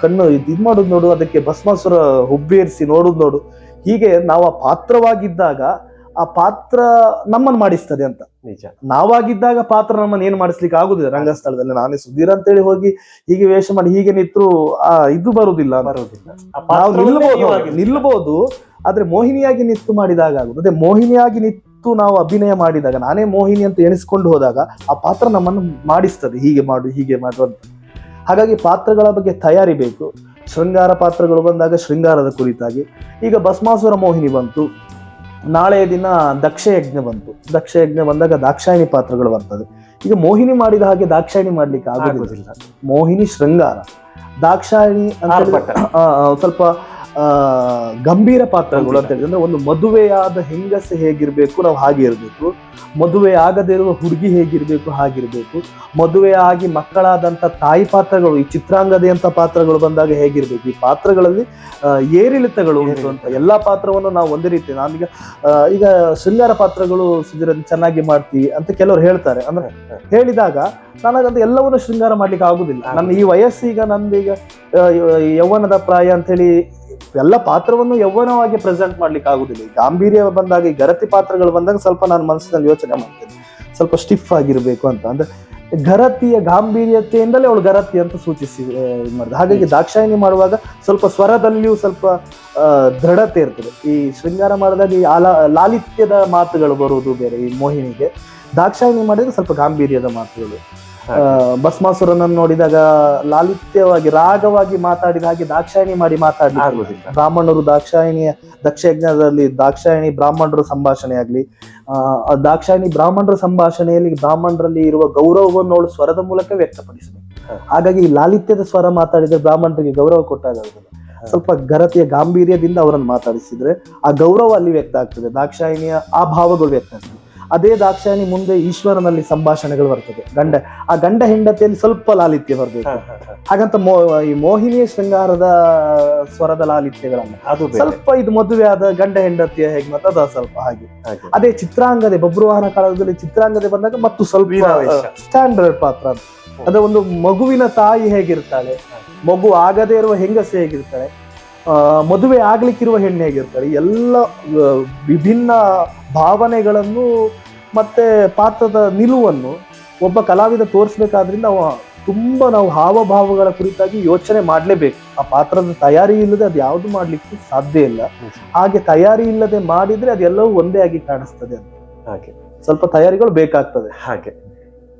ಕಣ್ಣು ಇದು ಇದ್ ಮಾಡೋದು ನೋಡು ಅದಕ್ಕೆ ಭಸ್ಮಾಸುರ ಹುಬ್ಬೇರಿಸಿ ನೋಡುದು ನೋಡು. ಹೀಗೆ ನಾವು ಆ ಪಾತ್ರವಾಗಿದ್ದಾಗ ಆ ಪಾತ್ರ ನಮ್ಮನ್ನು ಮಾಡಿಸ್ತದೆ ಅಂತ. ನಿಜ. ನಾವಾಗಿದ್ದಾಗ ಪಾತ್ರ ನಮ್ಮನ್ನು ಏನು ಮಾಡಿಸ್ಲಿಕ್ಕೆ ಆಗುದಿಲ್ಲ. ರಂಗಸ್ಥಳದಲ್ಲಿ ನಾನೇ ಸುಧೀರ್ ಅಂತೇಳಿ ಹೋಗಿ ಹೀಗೆ ವೇಷ ಮಾಡಿ ಹೀಗೆ ನಿತ್ರು ಆ ಇದು ಬರುವುದಿಲ್ಲ ಬರುವುದಿಲ್ಲ ನಾವು ನಿಲ್ಬಹುದು. ನಿಲ್ಬಹುದು ಆದ್ರೆ ಮೋಹಿನಿಯಾಗಿ ನಿತ್ತು ಮಾಡಿದಾಗ ಆಗುದು. ಅದೇ ಮೋಹಿನಿಯಾಗಿ ನಿತ್ತು ನಾವು ಅಭಿನಯ ಮಾಡಿದಾಗ ನಾನೇ ಮೋಹಿನಿ ಅಂತ ಎಣಿಸ್ಕೊಂಡು ಹೋದಾಗ ಆ ಪಾತ್ರ ನಮ್ಮನ್ನು ಮಾಡಿಸ್ತದೆ. ಹೀಗೆ ಮಾಡು ಹೀಗೆ ಮಾಡು ಅಂತ. ಹಾಗಾಗಿ ಪಾತ್ರಗಳ ಬಗ್ಗೆ ತಯಾರಿ ಬೇಕು. ಶೃಂಗಾರ ಪಾತ್ರಗಳು ಬಂದಾಗ ಶೃಂಗಾರದ ಕುರಿತಾಗಿ. ಈಗ ಭಸ್ಮಾಸುರ ಮೋಹಿನಿ ಬಂತು. ನಾಳೆ ದಿನ ದಕ್ಷಯಜ್ಞ ಬಂತು. ದಕ್ಷಯಜ್ಞ ಬಂದಾಗ ದಾಕ್ಷಾಯಣಿ ಪಾತ್ರಗಳು ಬರ್ತದೆ. ಈಗ ಮೋಹಿನಿ ಮಾಡಿದ ಹಾಗೆ ದಾಕ್ಷಾಯಣಿ ಮಾಡ್ಲಿಕ್ಕೆ ಆಗುದಿಲ್ಲ. ಮೋಹಿನಿ ಶೃಂಗಾರ. ದಾಕ್ಷಾಯಣಿ ಸ್ವಲ್ಪ ಗಂಭೀರ ಪಾತ್ರಗಳು ಅಂತ ಹೇಳಿದ್ರೆ ಒಂದು ಮದುವೆಯಾದ ಹೆಂಗಸೆ ಹೇಗಿರ್ಬೇಕು ನಾವು ಹಾಗೆ ಇರಬೇಕು. ಮದುವೆ ಆಗದೇ ಇರುವ ಹುಡುಗಿ ಹೇಗಿರ್ಬೇಕು ಹಾಗಿರ್ಬೇಕು. ಮದುವೆ ಆಗಿ ಮಕ್ಕಳಾದಂತ ತಾಯಿ ಪಾತ್ರಗಳು ಈ ಚಿತ್ರಾಂಗದೆ ಅಂತ ಪಾತ್ರಗಳು ಬಂದಾಗ ಹೇಗಿರ್ಬೇಕು ಈ ಪಾತ್ರಗಳಲ್ಲಿ ಏರಿಳಿತಗಳು ಉಂಟು ಅಂತ ಎಲ್ಲಾ ಪಾತ್ರವನ್ನು ನಾವು ಒಂದೇ ರೀತಿ ನಾನೀಗ ಈಗ ಶೃಂಗಾರ ಪಾತ್ರಗಳು ಸುಧೀರ ಚೆನ್ನಾಗಿ ಮಾಡ್ತೀವಿ ಅಂತ ಕೆಲವರು ಹೇಳ್ತಾರೆ. ಅಂದ್ರೆ ಹೇಳಿದಾಗ ನನಗಂತ ಎಲ್ಲವನ್ನು ಶೃಂಗಾರ ಮಾಡ್ಲಿಕ್ಕೆ ಆಗುದಿಲ್ಲ. ನನ್ನ ಈ ವಯಸ್ಸೀಗ ನಂದೀಗ ಯೌವನದ ಪ್ರಾಯ ಅಂತ ಹೇಳಿ ಎಲ್ಲ ಪಾತ್ರವನ್ನು ಯೌವನವಾಗಿ ಪ್ರೆಸೆಂಟ್ ಮಾಡ್ಲಿಕ್ಕೆ ಆಗುದಿಲ್ಲ. ಗಾಂಭೀರ್ಯ ಬಂದಾಗ, ಈ ಗರತಿ ಪಾತ್ರಗಳು ಬಂದಾಗ ಸ್ವಲ್ಪ ನಾನು ಮನಸ್ಸಿನಲ್ಲಿ ಯೋಚನೆ ಮಾಡ್ತೇನೆ. ಸ್ವಲ್ಪ ಸ್ಟಿಫ್ ಆಗಿರ್ಬೇಕು ಅಂತ. ಅಂದ್ರೆ ಗರತಿಯ ಗಾಂಭೀರ್ಯತೆಯಿಂದಲೇ ಅವಳು ಗರತಿ ಅಂತ ಸೂಚಿಸಿ ಮಾಡಿದೆ. ಹಾಗಾಗಿ ದಾಕ್ಷಾಯಿಣಿ ಮಾಡುವಾಗ ಸ್ವಲ್ಪ ಸ್ವರದಲ್ಲಿಯೂ ಸ್ವಲ್ಪ ದೃಢತೆ ಇರ್ತದೆ. ಈ ಶೃಂಗಾರ ಮಾಡಿದಾಗ ಈ ಲಾಲಿತ್ಯದ ಮಾತುಗಳು ಬರುವುದು ಬೇರೆ ಈ ಮೋಹಿನಿಗೆ. ದಾಕ್ಷಾಯಿಣಿ ಮಾಡಿದ್ರೆ ಸ್ವಲ್ಪ ಗಾಂಭೀರ್ಯದ ಮಾತುಗಳು. ಭಸ್ಮಾಸುರನನ್ನು ನೋಡಿದಾಗ ಲಾಲಿತ್ಯವಾಗಿ ರಾಗವಾಗಿ ಮಾತಾಡಿದ ಹಾಗೆ ದಾಕ್ಷಾಯಣಿ ಮಾಡಿ ಮಾತಾಡ್ಲಿಕ್ಕೆ ಆಗುದಿಲ್ಲ ಬ್ರಾಹ್ಮಣರು ದಾಕ್ಷಾಯಿಣಿಯ ದಕ್ಷಯಜ್ಞದಲ್ಲಿ ದಾಕ್ಷಾಯಿಣಿ ಬ್ರಾಹ್ಮಣರ ಸಂಭಾಷಣೆ ಆಗ್ಲಿ ಆ ದಾಕ್ಷಾಯಣಿ ಬ್ರಾಹ್ಮಣರ ಸಂಭಾಷಣೆಯಲ್ಲಿ ಬ್ರಾಹ್ಮಣರಲ್ಲಿ ಇರುವ ಗೌರವವನ್ನು ಅವಳು ಸ್ವರದ ಮೂಲಕ ವ್ಯಕ್ತಪಡಿಸಬೇಕು. ಹಾಗಾಗಿ ಈ ಲಾಲಿತ್ಯದ ಸ್ವರ ಮಾತಾಡಿದ್ರೆ ಬ್ರಾಹ್ಮಣರಿಗೆ ಗೌರವ ಕೊಟ್ಟಾಗ ಆಗುದಿಲ್ಲ. ಸ್ವಲ್ಪ ಗರತಿಯ ಗಾಂಭೀರ್ಯದಿಂದ ಅವರನ್ನು ಮಾತಾಡಿಸಿದ್ರೆ ಆ ಗೌರವ ಅಲ್ಲಿ ವ್ಯಕ್ತ ಆಗ್ತದೆ. ದಾಕ್ಷಾಯಿಣಿಯ ಆ ಭಾವಗಳು ವ್ಯಕ್ತ ಆಗ್ತದೆ. ಅದೇ ದಾಕ್ಷಾಯಿಣಿ ಮುಂದೆ ಈಶ್ವರನಲ್ಲಿ ಸಂಭಾಷಣೆಗಳು ಬರ್ತದೆ. ಗಂಡ ಆ ಗಂಡ ಹೆಂಡತಿಯಲ್ಲಿ ಸ್ವಲ್ಪ ಲಾಲಿತ್ಯ ಬರಬೇಕು. ಹಾಗಂತ ಮೋ ಈ ಮೋಹಿನಿಯ ಶೃಂಗಾರದ ಸ್ವರದ ಲಾಲಿತ್ಯಗಳನ್ನ ಅದು ಸ್ವಲ್ಪ ಇದು ಮದುವೆ ಆದ ಗಂಡ ಹೆಂಡತಿಯ ಹೇಗೆ ಮತ್ತೆ ಅದ ಸ್ವಲ್ಪ ಹಾಗೆ. ಅದೇ ಚಿತ್ರಾಂಗದೆ ಬಬ್ರುವಾಹನ ಕಾಲದಲ್ಲಿ ಚಿತ್ರಾಂಗದೆ ಬಂದಾಗ ಮತ್ತು ಸ್ವಲ್ಪ. ಸ್ಟ್ಯಾಂಡರ್ಡ್ ಪಾತ್ರ ಅದು. ಅದೇ ಒಂದು ಮಗುವಿನ ತಾಯಿ ಹೇಗಿರ್ತಾಳೆ ಮಗು ಆಗದೇ ಇರುವ ಹೆಂಗಸೆ ಹೇಗಿರ್ತಾಳೆ ಆ, ಮದುವೆ ಆಗ್ಲಿಕ್ಕಿರುವ ಹೆಣ್ಣು ಹೇಗಿರ್ತಾಳೆ ಎಲ್ಲ ವಿಭಿನ್ನ ಭಾವನೆಗಳನ್ನು ಮತ್ತೆ ಪಾತ್ರದ ನಿಲುವನ್ನು ಒಬ್ಬ ಕಲಾವಿದ ತೋರಿಸ್ಬೇಕಾದ್ರಿಂದ ಅವ ತುಂಬ ನಾವು ಹಾವಭಾವಗಳ ಕುರಿತಾಗಿ ಯೋಚನೆ ಮಾಡಲೇಬೇಕು. ಆ ಪಾತ್ರದ ತಯಾರಿ ಇಲ್ಲದೆ ಅದು ಯಾವುದು ಮಾಡಲಿಕ್ಕೆ ಸಾಧ್ಯ ಇಲ್ಲ. ಹಾಗೆ ತಯಾರಿ ಇಲ್ಲದೆ ಮಾಡಿದ್ರೆ ಅದೆಲ್ಲವೂ ಒಂದೇ ಆಗಿ ಕಾಣಿಸ್ತದೆ ಅಂತ. ಹಾಗೆ. ಸ್ವಲ್ಪ ತಯಾರಿಗಳು ಬೇಕಾಗ್ತದೆ. ಹಾಗೆ.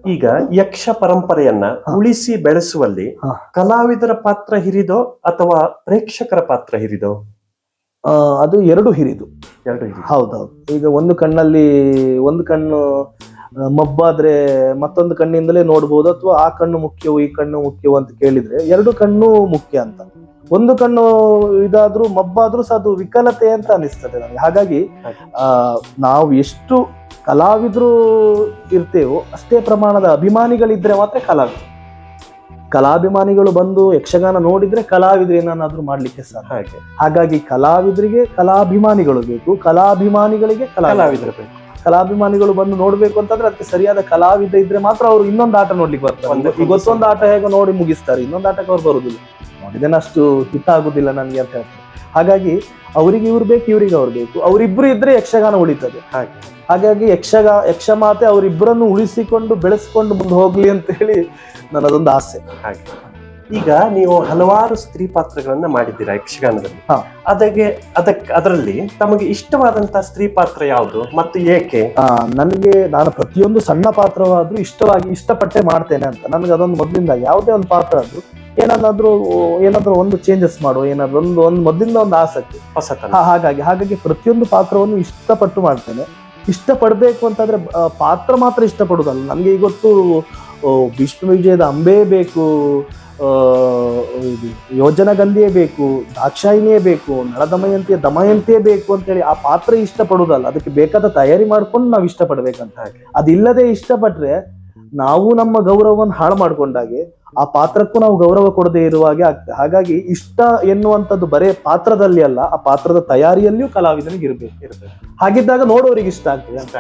ಈಗ ಯಕ್ಷ ಪರಂಪರೆಯನ್ನ ಉಳಿಸಿ ಬೆಳೆಸುವಲ್ಲಿ ಕಲಾವಿದರ ಪಾತ್ರ ಹಿರಿದೋ ಅಥವಾ ಪ್ರೇಕ್ಷಕರ ಪಾತ್ರ ಹಿರಿದೋ? ಅದು ಎರಡು ಹಿರಿದು. ಎರಡು ಹೌದೌದು. ಈಗ ಒಂದು ಕಣ್ಣಲ್ಲಿ ಒಂದು ಕಣ್ಣು ಮಬ್ಬಾದ್ರೆ ಮತ್ತೊಂದು ಕಣ್ಣಿಂದಲೇ ನೋಡ್ಬೋದು ಅಥವಾ ಆ ಕಣ್ಣು ಮುಖ್ಯವು ಈ ಕಣ್ಣು ಮುಖ್ಯವು ಅಂತ ಕೇಳಿದ್ರೆ ಎರಡು ಕಣ್ಣು ಮುಖ್ಯ ಅಂತ. ಒಂದು ಕಣ್ಣು ಇದಾದ್ರೂ ಮಬ್ಬಾದ್ರೂ ಸಹ ಅದು ವಿಕಲತೆ ಅಂತ ಅನಿಸ್ತದೆ ನನಗೆ ಹಾಗಾಗಿ ಆ ನಾವು ಎಷ್ಟು ಕಲಾವಿದ್ರು ಇರ್ತೇವೋ ಅಷ್ಟೇ ಪ್ರಮಾಣದ ಅಭಿಮಾನಿಗಳಿದ್ರೆ ಮಾತ್ರ ಕಲಾವಿದ್ರು. ಕಲಾಭಿಮಾನಿಗಳು ಬಂದು ಯಕ್ಷಗಾನ ನೋಡಿದ್ರೆ ಕಲಾವಿದ್ರು ಏನನ್ನಾದ್ರೂ ಮಾಡ್ಲಿಕ್ಕೆ ಸಾಧ್ಯ. ಹಾಗೆ. ಹಾಗಾಗಿ ಕಲಾವಿದರಿಗೆ ಕಲಾಭಿಮಾನಿಗಳು ಬೇಕು ಕಲಾಭಿಮಾನಿಗಳಿಗೆ ಕಲಾವಿದರು. ಬೇಕು. ಕಲಾಭಿಮಾನಿಗಳು ಬಂದು ನೋಡ್ಬೇಕು ಅಂತಂದ್ರೆ ಅದಕ್ಕೆ ಸರಿಯಾದ ಕಲಾವಿದ ಇದ್ರೆ ಮಾತ್ರ ಅವ್ರು ಇನ್ನೊಂದು ಆಟ ನೋಡ್ಲಿಕ್ಕೆ ಬರ್ತಾರೆ. ಗೊತ್ತೊಂದು ಆಟ ಹೇಗೋ ನೋಡಿ ಮುಗಿಸ್ತಾರೆ ಇನ್ನೊಂದು ಆಟಕ್ಕೆ ಅವ್ರು ಬರುದಿಲ್ಲ. ನೋಡಿದೇನಷ್ಟು ಹಿತ ಆಗುದಿಲ್ಲ ನನ್ಗೆ ಅಂತ ಹೇಳ್ತಾರೆ. ಹಾಗಾಗಿ ಅವರಿಗೆ ಇವ್ರು ಬೇಕು ಇವ್ರಿಗೆ ಅವ್ರು ಬೇಕು. ಅವರಿಬ್ರು ಇದ್ರೆ ಯಕ್ಷಗಾನ ಉಳಿತದೆ. ಹಾಗೆ. ಹಾಗಾಗಿ ಯಕ್ಷಗ ಯಕ್ಷಮಾತೆ ಅವರಿಬ್ಬರನ್ನು ಉಳಿಸಿಕೊಂಡು ಬೆಳೆಸ್ಕೊಂಡು ಮುಂದೆ ಹೋಗ್ಲಿ ಅಂತ ಹೇಳಿ ನನ್ನದೊಂದು ಆಸೆ. ಹಾಗೆ. ಈಗ ನೀವು ಹಲವಾರು ಸ್ತ್ರೀ ಪಾತ್ರಗಳನ್ನ ಮಾಡಿದ್ದೀರಾ ಯಕ್ಷಗಾನದಲ್ಲಿ. ಹಾ. ಅದಕ್ಕೆ ಅದಕ್ಕೆ ಅದರಲ್ಲಿ ತಮಗೆ ಇಷ್ಟವಾದಂತಹ ಸ್ತ್ರೀ ಪಾತ್ರ ಯಾವುದು ಮತ್ತು ಏಕೆ? ನನಗೆ ನಾನು ಪ್ರತಿಯೊಂದು ಸಣ್ಣ ಪಾತ್ರವಾದ್ರೂ ಇಷ್ಟವಾಗಿ ಇಷ್ಟಪಟ್ಟೆ ಮಾಡ್ತೇನೆ ಅಂತ. ನನಗೆ ಅದೊಂದು ಮೊದಲಿಂದ ಯಾವುದೇ ಒಂದು ಪಾತ್ರ ಆದ್ರೂ ಏನಾದ್ರೂ ಏನಾದ್ರೂ ಒಂದು ಚೇಂಜಸ್ ಮಾಡುವ ಏನಾದ್ರೂ ಒಂದು ಒಂದು ಮೊದಲಿಂದ ಒಂದು ಆಸಕ್ತಿ. ಹೊಸತನ. ಹಾಗಾಗಿ ಹಾಗಾಗಿ ಪ್ರತಿಯೊಂದು ಪಾತ್ರವನ್ನು ಇಷ್ಟಪಟ್ಟು ಮಾಡ್ತೇನೆ. ಇಷ್ಟಪಡಬೇಕು ಅಂತಂದ್ರೆ ಪಾತ್ರ ಮಾತ್ರ ಇಷ್ಟಪಡುದಲ್ಲ ನನಗೆ ಇವತ್ತು ವಿಷ್ಣು ವಿಜಯದ ಅಂಬೆ ಬೇಕು ಇದು ಯೋಜನ ಗಂಧಿಯೇ ಬೇಕು ದಾಕ್ಷಾಯಿಣಿಯೇ ಬೇಕು ನಳದಮಯಂತಿಯ ದಮಯಂತಿಯೇ ಬೇಕು ಅಂತೇಳಿ ಆ ಪಾತ್ರ ಇಷ್ಟಪಡುದಲ್ಲ ಅದಕ್ಕೆ ಬೇಕಾದ ತಯಾರಿ ಮಾಡ್ಕೊಂಡು ನಾವು ಇಷ್ಟಪಡ್ಬೇಕಂತ ಹಾಗೆ. ಅದಿಲ್ಲದೆ ಇಷ್ಟಪಟ್ರೆ ನಾವು ನಮ್ಮ ಗೌರವವನ್ನು ಹಾಳು ಮಾಡ್ಕೊಂಡಾಗೆ ಆ ಪಾತ್ರಕ್ಕೂ ನಾವು ಗೌರವ ಕೊಡದೆ ಇರುವ ಹಾಗೆ ಆಗ್ತದೆ ಹಾಗಾಗಿ ಇಷ್ಟ ಎನ್ನುವಂಥದ್ದು ಬರೇ ಪಾತ್ರದಲ್ಲಿ ಅಲ್ಲ, ಆ ಪಾತ್ರದ ತಯಾರಿಯಲ್ಲಿಯೂ ಕಲಾವಿದನಿಗೆ ಇರಬೇಕು, ಇರ್ಬೇಕು ಹಾಗಿದ್ದಾಗ ನೋಡೋರಿಗೆ ಇಷ್ಟ ಆಗ್ತದೆ ಅಂತ.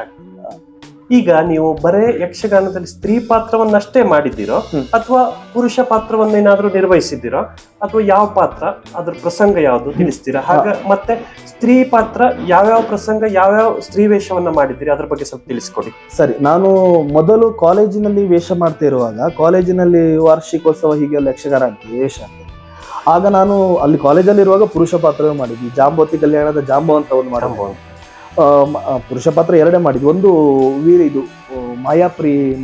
ಈಗ ನೀವು ಬರೇ ಯಕ್ಷಗಾನದಲ್ಲಿ ಸ್ತ್ರೀ ಪಾತ್ರವನ್ನಷ್ಟೇ ಮಾಡಿದ್ದೀರೋ ಅಥವಾ ಪುರುಷ ಪಾತ್ರವನ್ನೇನಾದ್ರೂ ನಿರ್ವಹಿಸಿದ್ದೀರೋ ಅಥವಾ ಯಾವ ಪಾತ್ರ ಅದ್ರ ಪ್ರಸಂಗ ಯಾವುದು ತಿಳಿಸ್ತೀರಾ? ಹಾಗ ಮತ್ತೆ ಸ್ತ್ರೀ ಪಾತ್ರ ಯಾವ್ಯಾವ ಪ್ರಸಂಗ ಯಾವ್ಯಾವ ಸ್ತ್ರೀ ವೇಷವನ್ನ ಮಾಡಿದ್ದೀರಿ? ಅದ್ರ ಬಗ್ಗೆ ಸ್ವಲ್ಪ ತಿಳಿಸ್ಕೊಡಿ. ಸರಿ ನಾನು ಮೊದಲು ಕಾಲೇಜಿನಲ್ಲಿ ವೇಷ ಮಾಡ್ತಾ ಇರುವಾಗ ಕಾಲೇಜಿನಲ್ಲಿ ವಾರ್ಷಿಕೋತ್ಸವ ಹೀಗೆ ಯಕ್ಷಗಾನ ಆಗ್ತದೆ ವೇಷ ಆಗ್ತದೆ. ಆಗ ನಾನು ಅಲ್ಲಿ ಕಾಲೇಜಲ್ಲಿ ಇರುವಾಗ ಪುರುಷ ಪಾತ್ರವೇ ಮಾಡಿದ್ವಿ. ಜಾಂಬೋತಿ ಕಲ್ಯಾಣದ ಜಾಂಬೋ ಅಂತ ಒಂದು ಮಾಡಿದ್ವಿ ಸಂಭವ. ಆ, ಮ- ಆ, ಪುರುಷ ಪಾತ್ರ ಎರಡೇ ಮಾಡಿದ್ವಿ. ಒಂದು ವೀರ ಇದು ಮಾಯಾಪುರಿ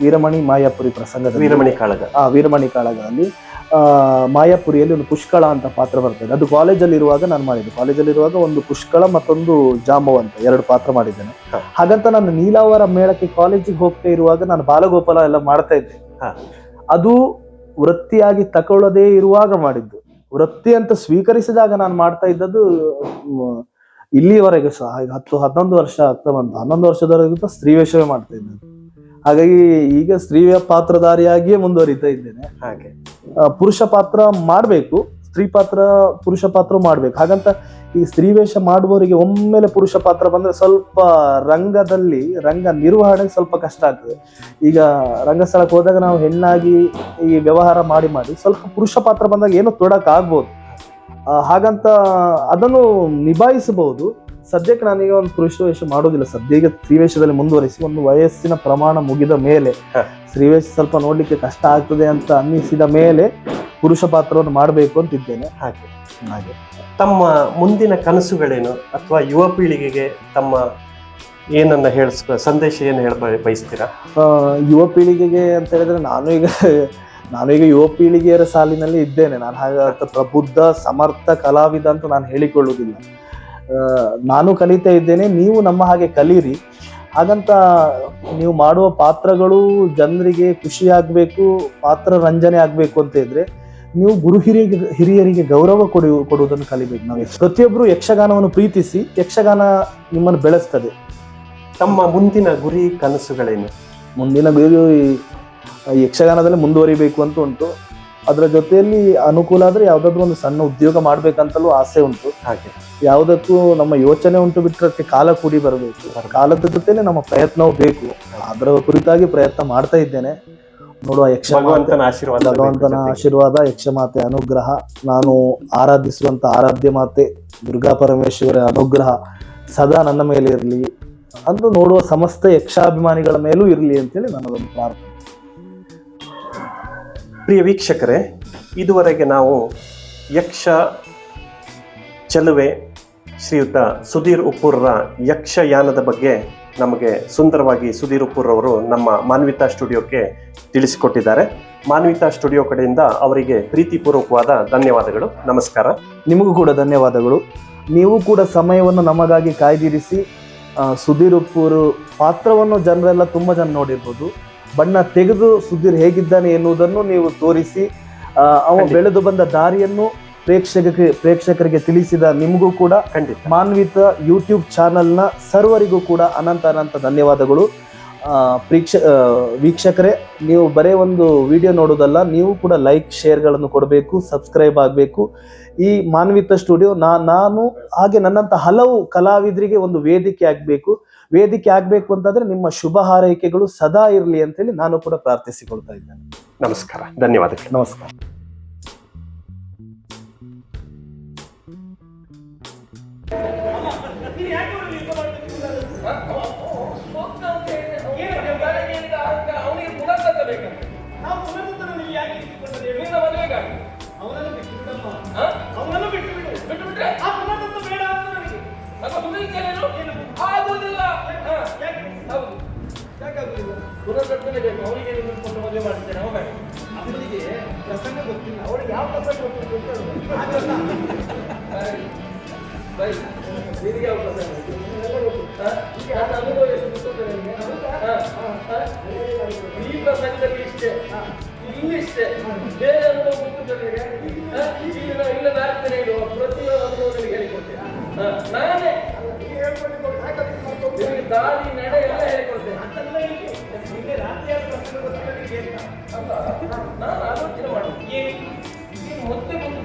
ವೀರಮಣಿ ಮಾಯಾಪುರಿ ಪ್ರಸಂಗದ ವೀರಮಣಿ ಕಾಳಗ. ಆ ವೀರಮಣಿ ಕಾಳಗದಲ್ಲಿ. ಆ, ಮಾಯಾಪುರಿಯಲ್ಲಿ ಒಂದು ಪುಷ್ಕಳ ಅಂತ ಪಾತ್ರ ಬರ್ತದೆ. ಅದು ಕಾಲೇಜಲ್ಲಿ ಇರುವಾಗ ನಾನು ಮಾಡಿದ್ದೆ. ಕಾಲೇಜಲ್ಲಿ ಇರುವಾಗ ಒಂದು ಪುಷ್ಕಳ ಮತ್ತೊಂದು ಜಾಂಬವ್ ಅಂತ ಎರಡು ಪಾತ್ರ ಮಾಡಿದ್ದೇನೆ. ಹಾಗಂತ ನಾನು ನೀಲಾವರ ಮೇಳಕ್ಕೆ ಕಾಲೇಜಿಗೆ ಹೋಗ್ತಾ ಇರುವಾಗ ನಾನು ಬಾಲಗೋಪಾಲ ಎಲ್ಲ ಮಾಡ್ತಾ ಇದ್ದೆ. ಹ. ಅದು ವೃತ್ತಿಯಾಗಿ ತಗೊಳ್ಳದೇ ಇರುವಾಗ ಮಾಡಿದ್ದು. ವೃತ್ತಿ ಅಂತ ಸ್ವೀಕರಿಸಿದಾಗ ನಾನು ಮಾಡ್ತಾ ಇದ್ದದ್ದು ಇಲ್ಲಿಯವರೆಗೆ ಸಹ ಈಗ ಹತ್ತು ಹನ್ನೊಂದು ವರ್ಷ ಆಗ್ತಾ ಬಂತು. ಹನ್ನೊಂದು ವರ್ಷದವರೆಗೂ ಸ್ತ್ರೀ ವೇಷವೇ ಮಾಡ್ತಾ ಇದ್ದೇನೆ ಹಾಗಾಗಿ ಈಗ ಸ್ತ್ರೀ ಪಾತ್ರಧಾರಿಯಾಗಿಯೇ ಮುಂದುವರಿತಾ ಇದ್ದೇನೆ. ಹಾಗೆ. ಪುರುಷ ಪಾತ್ರ ಮಾಡಬೇಕು ಸ್ತ್ರೀ ಪಾತ್ರ ಪುರುಷ ಪಾತ್ರ ಮಾಡ್ಬೇಕು. ಹಾಗಂತ ಈ ಸ್ತ್ರೀ ವೇಷ ಮಾಡುವವರಿಗೆ ಒಮ್ಮೆಲೆ ಪುರುಷ ಪಾತ್ರ ಬಂದ್ರೆ ಸ್ವಲ್ಪ ರಂಗದಲ್ಲಿ ರಂಗ ನಿರ್ವಹಣೆಗೆ ಸ್ವಲ್ಪ ಕಷ್ಟ ಆಗ್ತದೆ. ಈಗ ರಂಗಸ್ಥಳಕ್ಕೆ ಹೋದಾಗ ನಾವು ಹೆಣ್ಣಾಗಿ ಈ ವ್ಯವಹಾರ ಮಾಡಿ ಮಾಡಿ ಸ್ವಲ್ಪ ಪುರುಷ ಪಾತ್ರ ಬಂದಾಗ ಏನೋ ತೊಡಕ್ ಆಗ್ಬೋದು ಹಾಗಂತ ಅದನ್ನು ನಿಭಾಯಿಸಬಹುದು. ಸದ್ಯಕ್ಕೆ ನಾನೀಗ ಒಂದು ಪುರುಷ ವೇಷ ಮಾಡೋದಿಲ್ಲ. ಸದ್ಯ ಈಗ ಸ್ತ್ರೀವೇಷದಲ್ಲಿ ಮುಂದುವರಿಸಿ ಒಂದು ವಯಸ್ಸಿನ ಪ್ರಮಾಣ ಮುಗಿದ ಮೇಲೆ ಸ್ತ್ರೀವೇಶ ಸ್ತ್ರೀವೇಷ ಸ್ವಲ್ಪ ನೋಡ್ಲಿಕ್ಕೆ ಕಷ್ಟ ಆಗ್ತದೆ ಅಂತ ಅನ್ನಿಸಿದ ಮೇಲೆ ಪುರುಷ ಪಾತ್ರವನ್ನು ಮಾಡಬೇಕು ಅಂತಿದ್ದೇನೆ. ಹಾಗೆ. ಹಾಗೆ. ತಮ್ಮ ಮುಂದಿನ ಕನಸುಗಳೇನು? ಅಥವಾ ಯುವ ಪೀಳಿಗೆಗೆ ತಮ್ಮ ಏನನ್ನ ಹೇಳಿಸ್ ಸಂದೇಶ ಏನು ಹೇಳ ಬಯಸ್ತೀರಾ? ಯುವ ಪೀಳಿಗೆಗೆ ಅಂತ ಹೇಳಿದ್ರೆ ನಾನು ಈಗ ನಾನು ಈಗ ಯುವ ಪೀಳಿಗೆಯರ ಸಾಲಿನಲ್ಲಿ ಇದ್ದೇನೆ. ನಾನು ಹಾಗೆ ಪ್ರಬುದ್ಧ ಸಮರ್ಥ ಕಲಾವಿದ ಅಂತ ನಾನು ಹೇಳಿಕೊಳ್ಳುವುದಿಲ್ಲ. ನಾನು ಕಲಿತಾ ಇದ್ದೇನೆ ನೀವು ನಮ್ಮ ಹಾಗೆ ಕಲೀರಿ. ಹಾಗಂತ ನೀವು ಮಾಡುವ ಪಾತ್ರಗಳು ಜನರಿಗೆ ಖುಷಿಯಾಗಬೇಕು ಆಗ್ಬೇಕು ಪಾತ್ರ ರಂಜನೆ ಆಗಬೇಕು ಅಂತ ಇದ್ರೆ ನೀವು ಗುರು ಹಿರಿಯರಿಗೆ ಹಿರಿಯರಿಗೆ ಗೌರವ ಕೊಡು ಕೊಡುವುದನ್ನು ಕಲಿಬೇಕು. ನಾವು ಪ್ರತಿಯೊಬ್ಬರು ಯಕ್ಷಗಾನವನ್ನು ಪ್ರೀತಿಸಿ ಯಕ್ಷಗಾನ ನಿಮ್ಮನ್ನು ಬೆಳೆಸ್ತದೆ. ತಮ್ಮ ಮುಂದಿನ ಗುರಿ ಕನಸುಗಳೇನು? ಮುಂದಿನ ಗುರಿ ಈ ಯಕ್ಷಗಾನದಲ್ಲಿ ಮುಂದುವರಿಬೇಕು ಅಂತ ಉಂಟು. ಅದರ ಜೊತೆಯಲ್ಲಿ ಅನುಕೂಲ ಆದರೆ ಯಾವುದಾದ್ರೂ ಒಂದು ಸಣ್ಣ ಉದ್ಯೋಗ ಮಾಡ್ಬೇಕಂತಲೂ ಆಸೆ ಉಂಟು. ಹಾಗೆ. ಯಾವುದಕ್ಕೂ ನಮ್ಮ ಯೋಚನೆ ಉಂಟು ಬಿಟ್ಟರೆ ಕಾಲ ಕೂಡಿ ಬರಬೇಕು. ಕಾಲದ ಜೊತೆಲೆ ನಮ್ಮ ಪ್ರಯತ್ನವೂ ಬೇಕು. ಅದರ ಕುರಿತಾಗಿ ಪ್ರಯತ್ನ ಮಾಡ್ತಾ ಇದ್ದೇನೆ. ನೋಡುವ ಯಕ್ಷ ಭಗವಂತನ ಆಶೀರ್ವಾದ ಭಗವಂತನ. ಆಶೀರ್ವಾದ ಯಕ್ಷಮಾತೆ ಅನುಗ್ರಹ. ನಾನು ಆರಾಧಿಸುವಂತ ಆರಾಧ್ಯ ಮಾತೆ ದುರ್ಗಾ ಪರಮೇಶ್ವರ ಅನುಗ್ರಹ ಸದಾ ನನ್ನ ಮೇಲೆ ಇರಲಿ. ಅಂದು ನೋಡುವ ಸಮಸ್ತ ಯಕ್ಷಾಭಿಮಾನಿಗಳ ಮೇಲೂ ಇರಲಿ ಅಂತೇಳಿ ನನ್ನದೊಂದು ಪ್ರಾರ್ಥನೆ. ಪ್ರಿಯ ವೀಕ್ಷಕರೇ, ಇದುವರೆಗೆ ನಾವು ಯಕ್ಷ ಚೆಲುವೆ ಶ್ರೀಯುತ ಸುಧೀರ್ ಉಪ್ಪೂರ್ರ ಯಕ್ಷಯಾನದ ಬಗ್ಗೆ ನಮಗೆ ಸುಂದರವಾಗಿ ಸುಧೀರ್ ಉಪ್ಪೂರ್ರವರು ನಮ್ಮ ಮಾನ್ವಿತಾ ಸ್ಟುಡಿಯೋಕ್ಕೆ ತಿಳಿಸಿಕೊಟ್ಟಿದ್ದಾರೆ. ಮಾನ್ವಿತಾ ಸ್ಟುಡಿಯೋ ಕಡೆಯಿಂದ ಅವರಿಗೆ ಪ್ರೀತಿಪೂರ್ವಕವಾದ ಧನ್ಯವಾದಗಳು. ನಮಸ್ಕಾರ. ನಿಮಗೂ ಕೂಡ ಧನ್ಯವಾದಗಳು. ನೀವು ಕೂಡ ಸಮಯವನ್ನು ನಮಗಾಗಿ ಕಾಯ್ದಿರಿಸಿ ಸುಧೀರ್ ಉಪ್ಪೂರು ಪಾತ್ರವನ್ನು ಜನರೆಲ್ಲ ತುಂಬ ಜನ ನೋಡಿರ್ಬೋದು. ಬಣ್ಣ ತೆಗೆದು ಸುಧೀರ್ ಹೇಗಿದ್ದಾನೆ ಎನ್ನುವುದನ್ನು ನೀವು ತೋರಿಸಿ ಅವ ಬೆಳೆದು ಬಂದ ದಾರಿಯನ್ನು ಪ್ರೇಕ್ಷಕರಿಗೆ ಪ್ರೇಕ್ಷಕರಿಗೆ ತಿಳಿಸಿದ ನಿಮಗೂ ಕೂಡ. ಖಂಡಿತ. ಮಾನ್ವಿತ ಯೂಟ್ಯೂಬ್ ಚಾನಲ್ನ ಸರ್ವರಿಗೂ ಕೂಡ ಅನಂತ ಅನಂತ ಧನ್ಯವಾದಗಳು. ಪ್ರೀಕ್ಷ ವೀಕ್ಷಕರೇ ನೀವು ಬರೇ ಒಂದು ವಿಡಿಯೋ ನೋಡೋದಲ್ಲ ನೀವು ಕೂಡ ಲೈಕ್ ಶೇರ್ಗಳನ್ನು ಕೊಡಬೇಕು ಸಬ್ಸ್ಕ್ರೈಬ್ ಆಗಬೇಕು. ಈ ಮಾನ್ವಿತ ಸ್ಟುಡಿಯೋ ನಾ ನಾನು ಹಾಗೆ ನನ್ನಂತ ಹಲವು ಕಲಾವಿದರಿಗೆ ಒಂದು ವೇದಿಕೆ ಆಗಬೇಕು. ವೇದಿಕೆ ಆಗ್ಬೇಕು ಅಂತಂದ್ರೆ ನಿಮ್ಮ ಶುಭ ಹಾರೈಕೆಗಳು ಸದಾ ಇರಲಿ ಅಂತ ಹೇಳಿ ನಾನು ಕೂಡ ಪ್ರಾರ್ಥಿಸಿಕೊಳ್ತಾ ಇದ್ದೇನೆ. ನಮಸ್ಕಾರ. ಧನ್ಯವಾದಗಳು. ನಮಸ್ಕಾರ. ಗೊತ್ತಿಲ್ಲ. ಯಾವ ಬೈ ನಿನಗೆ ಯಾವ? ನನ್ನ ಅನುಭವ ಎಷ್ಟು? ಈ ಪ್ರಸಂಗದಲ್ಲಿ ಇಷ್ಟೇ. ಇಲ್ಲಿ ಇಷ್ಟೇ. ಬೇರೆ ಅನುಭವ? ಹ? ಇಲ್ಲ ಇಲ್ಲ ನಾಲ್ಕನೇ ಇಡುವ ಪ್ರತಿಯೊಂದು ಅನುಭವ ನಿನಗೆ ಹೇಳಿಕೊಡ್ತೇನೆ? ನಾನೇ. ನಿನಗೆ ದಾರಿ ನಡೆ ಎಲ್ಲ ಹೇಳಿಕೊಡ್ತೇನೆ. ನಾನು?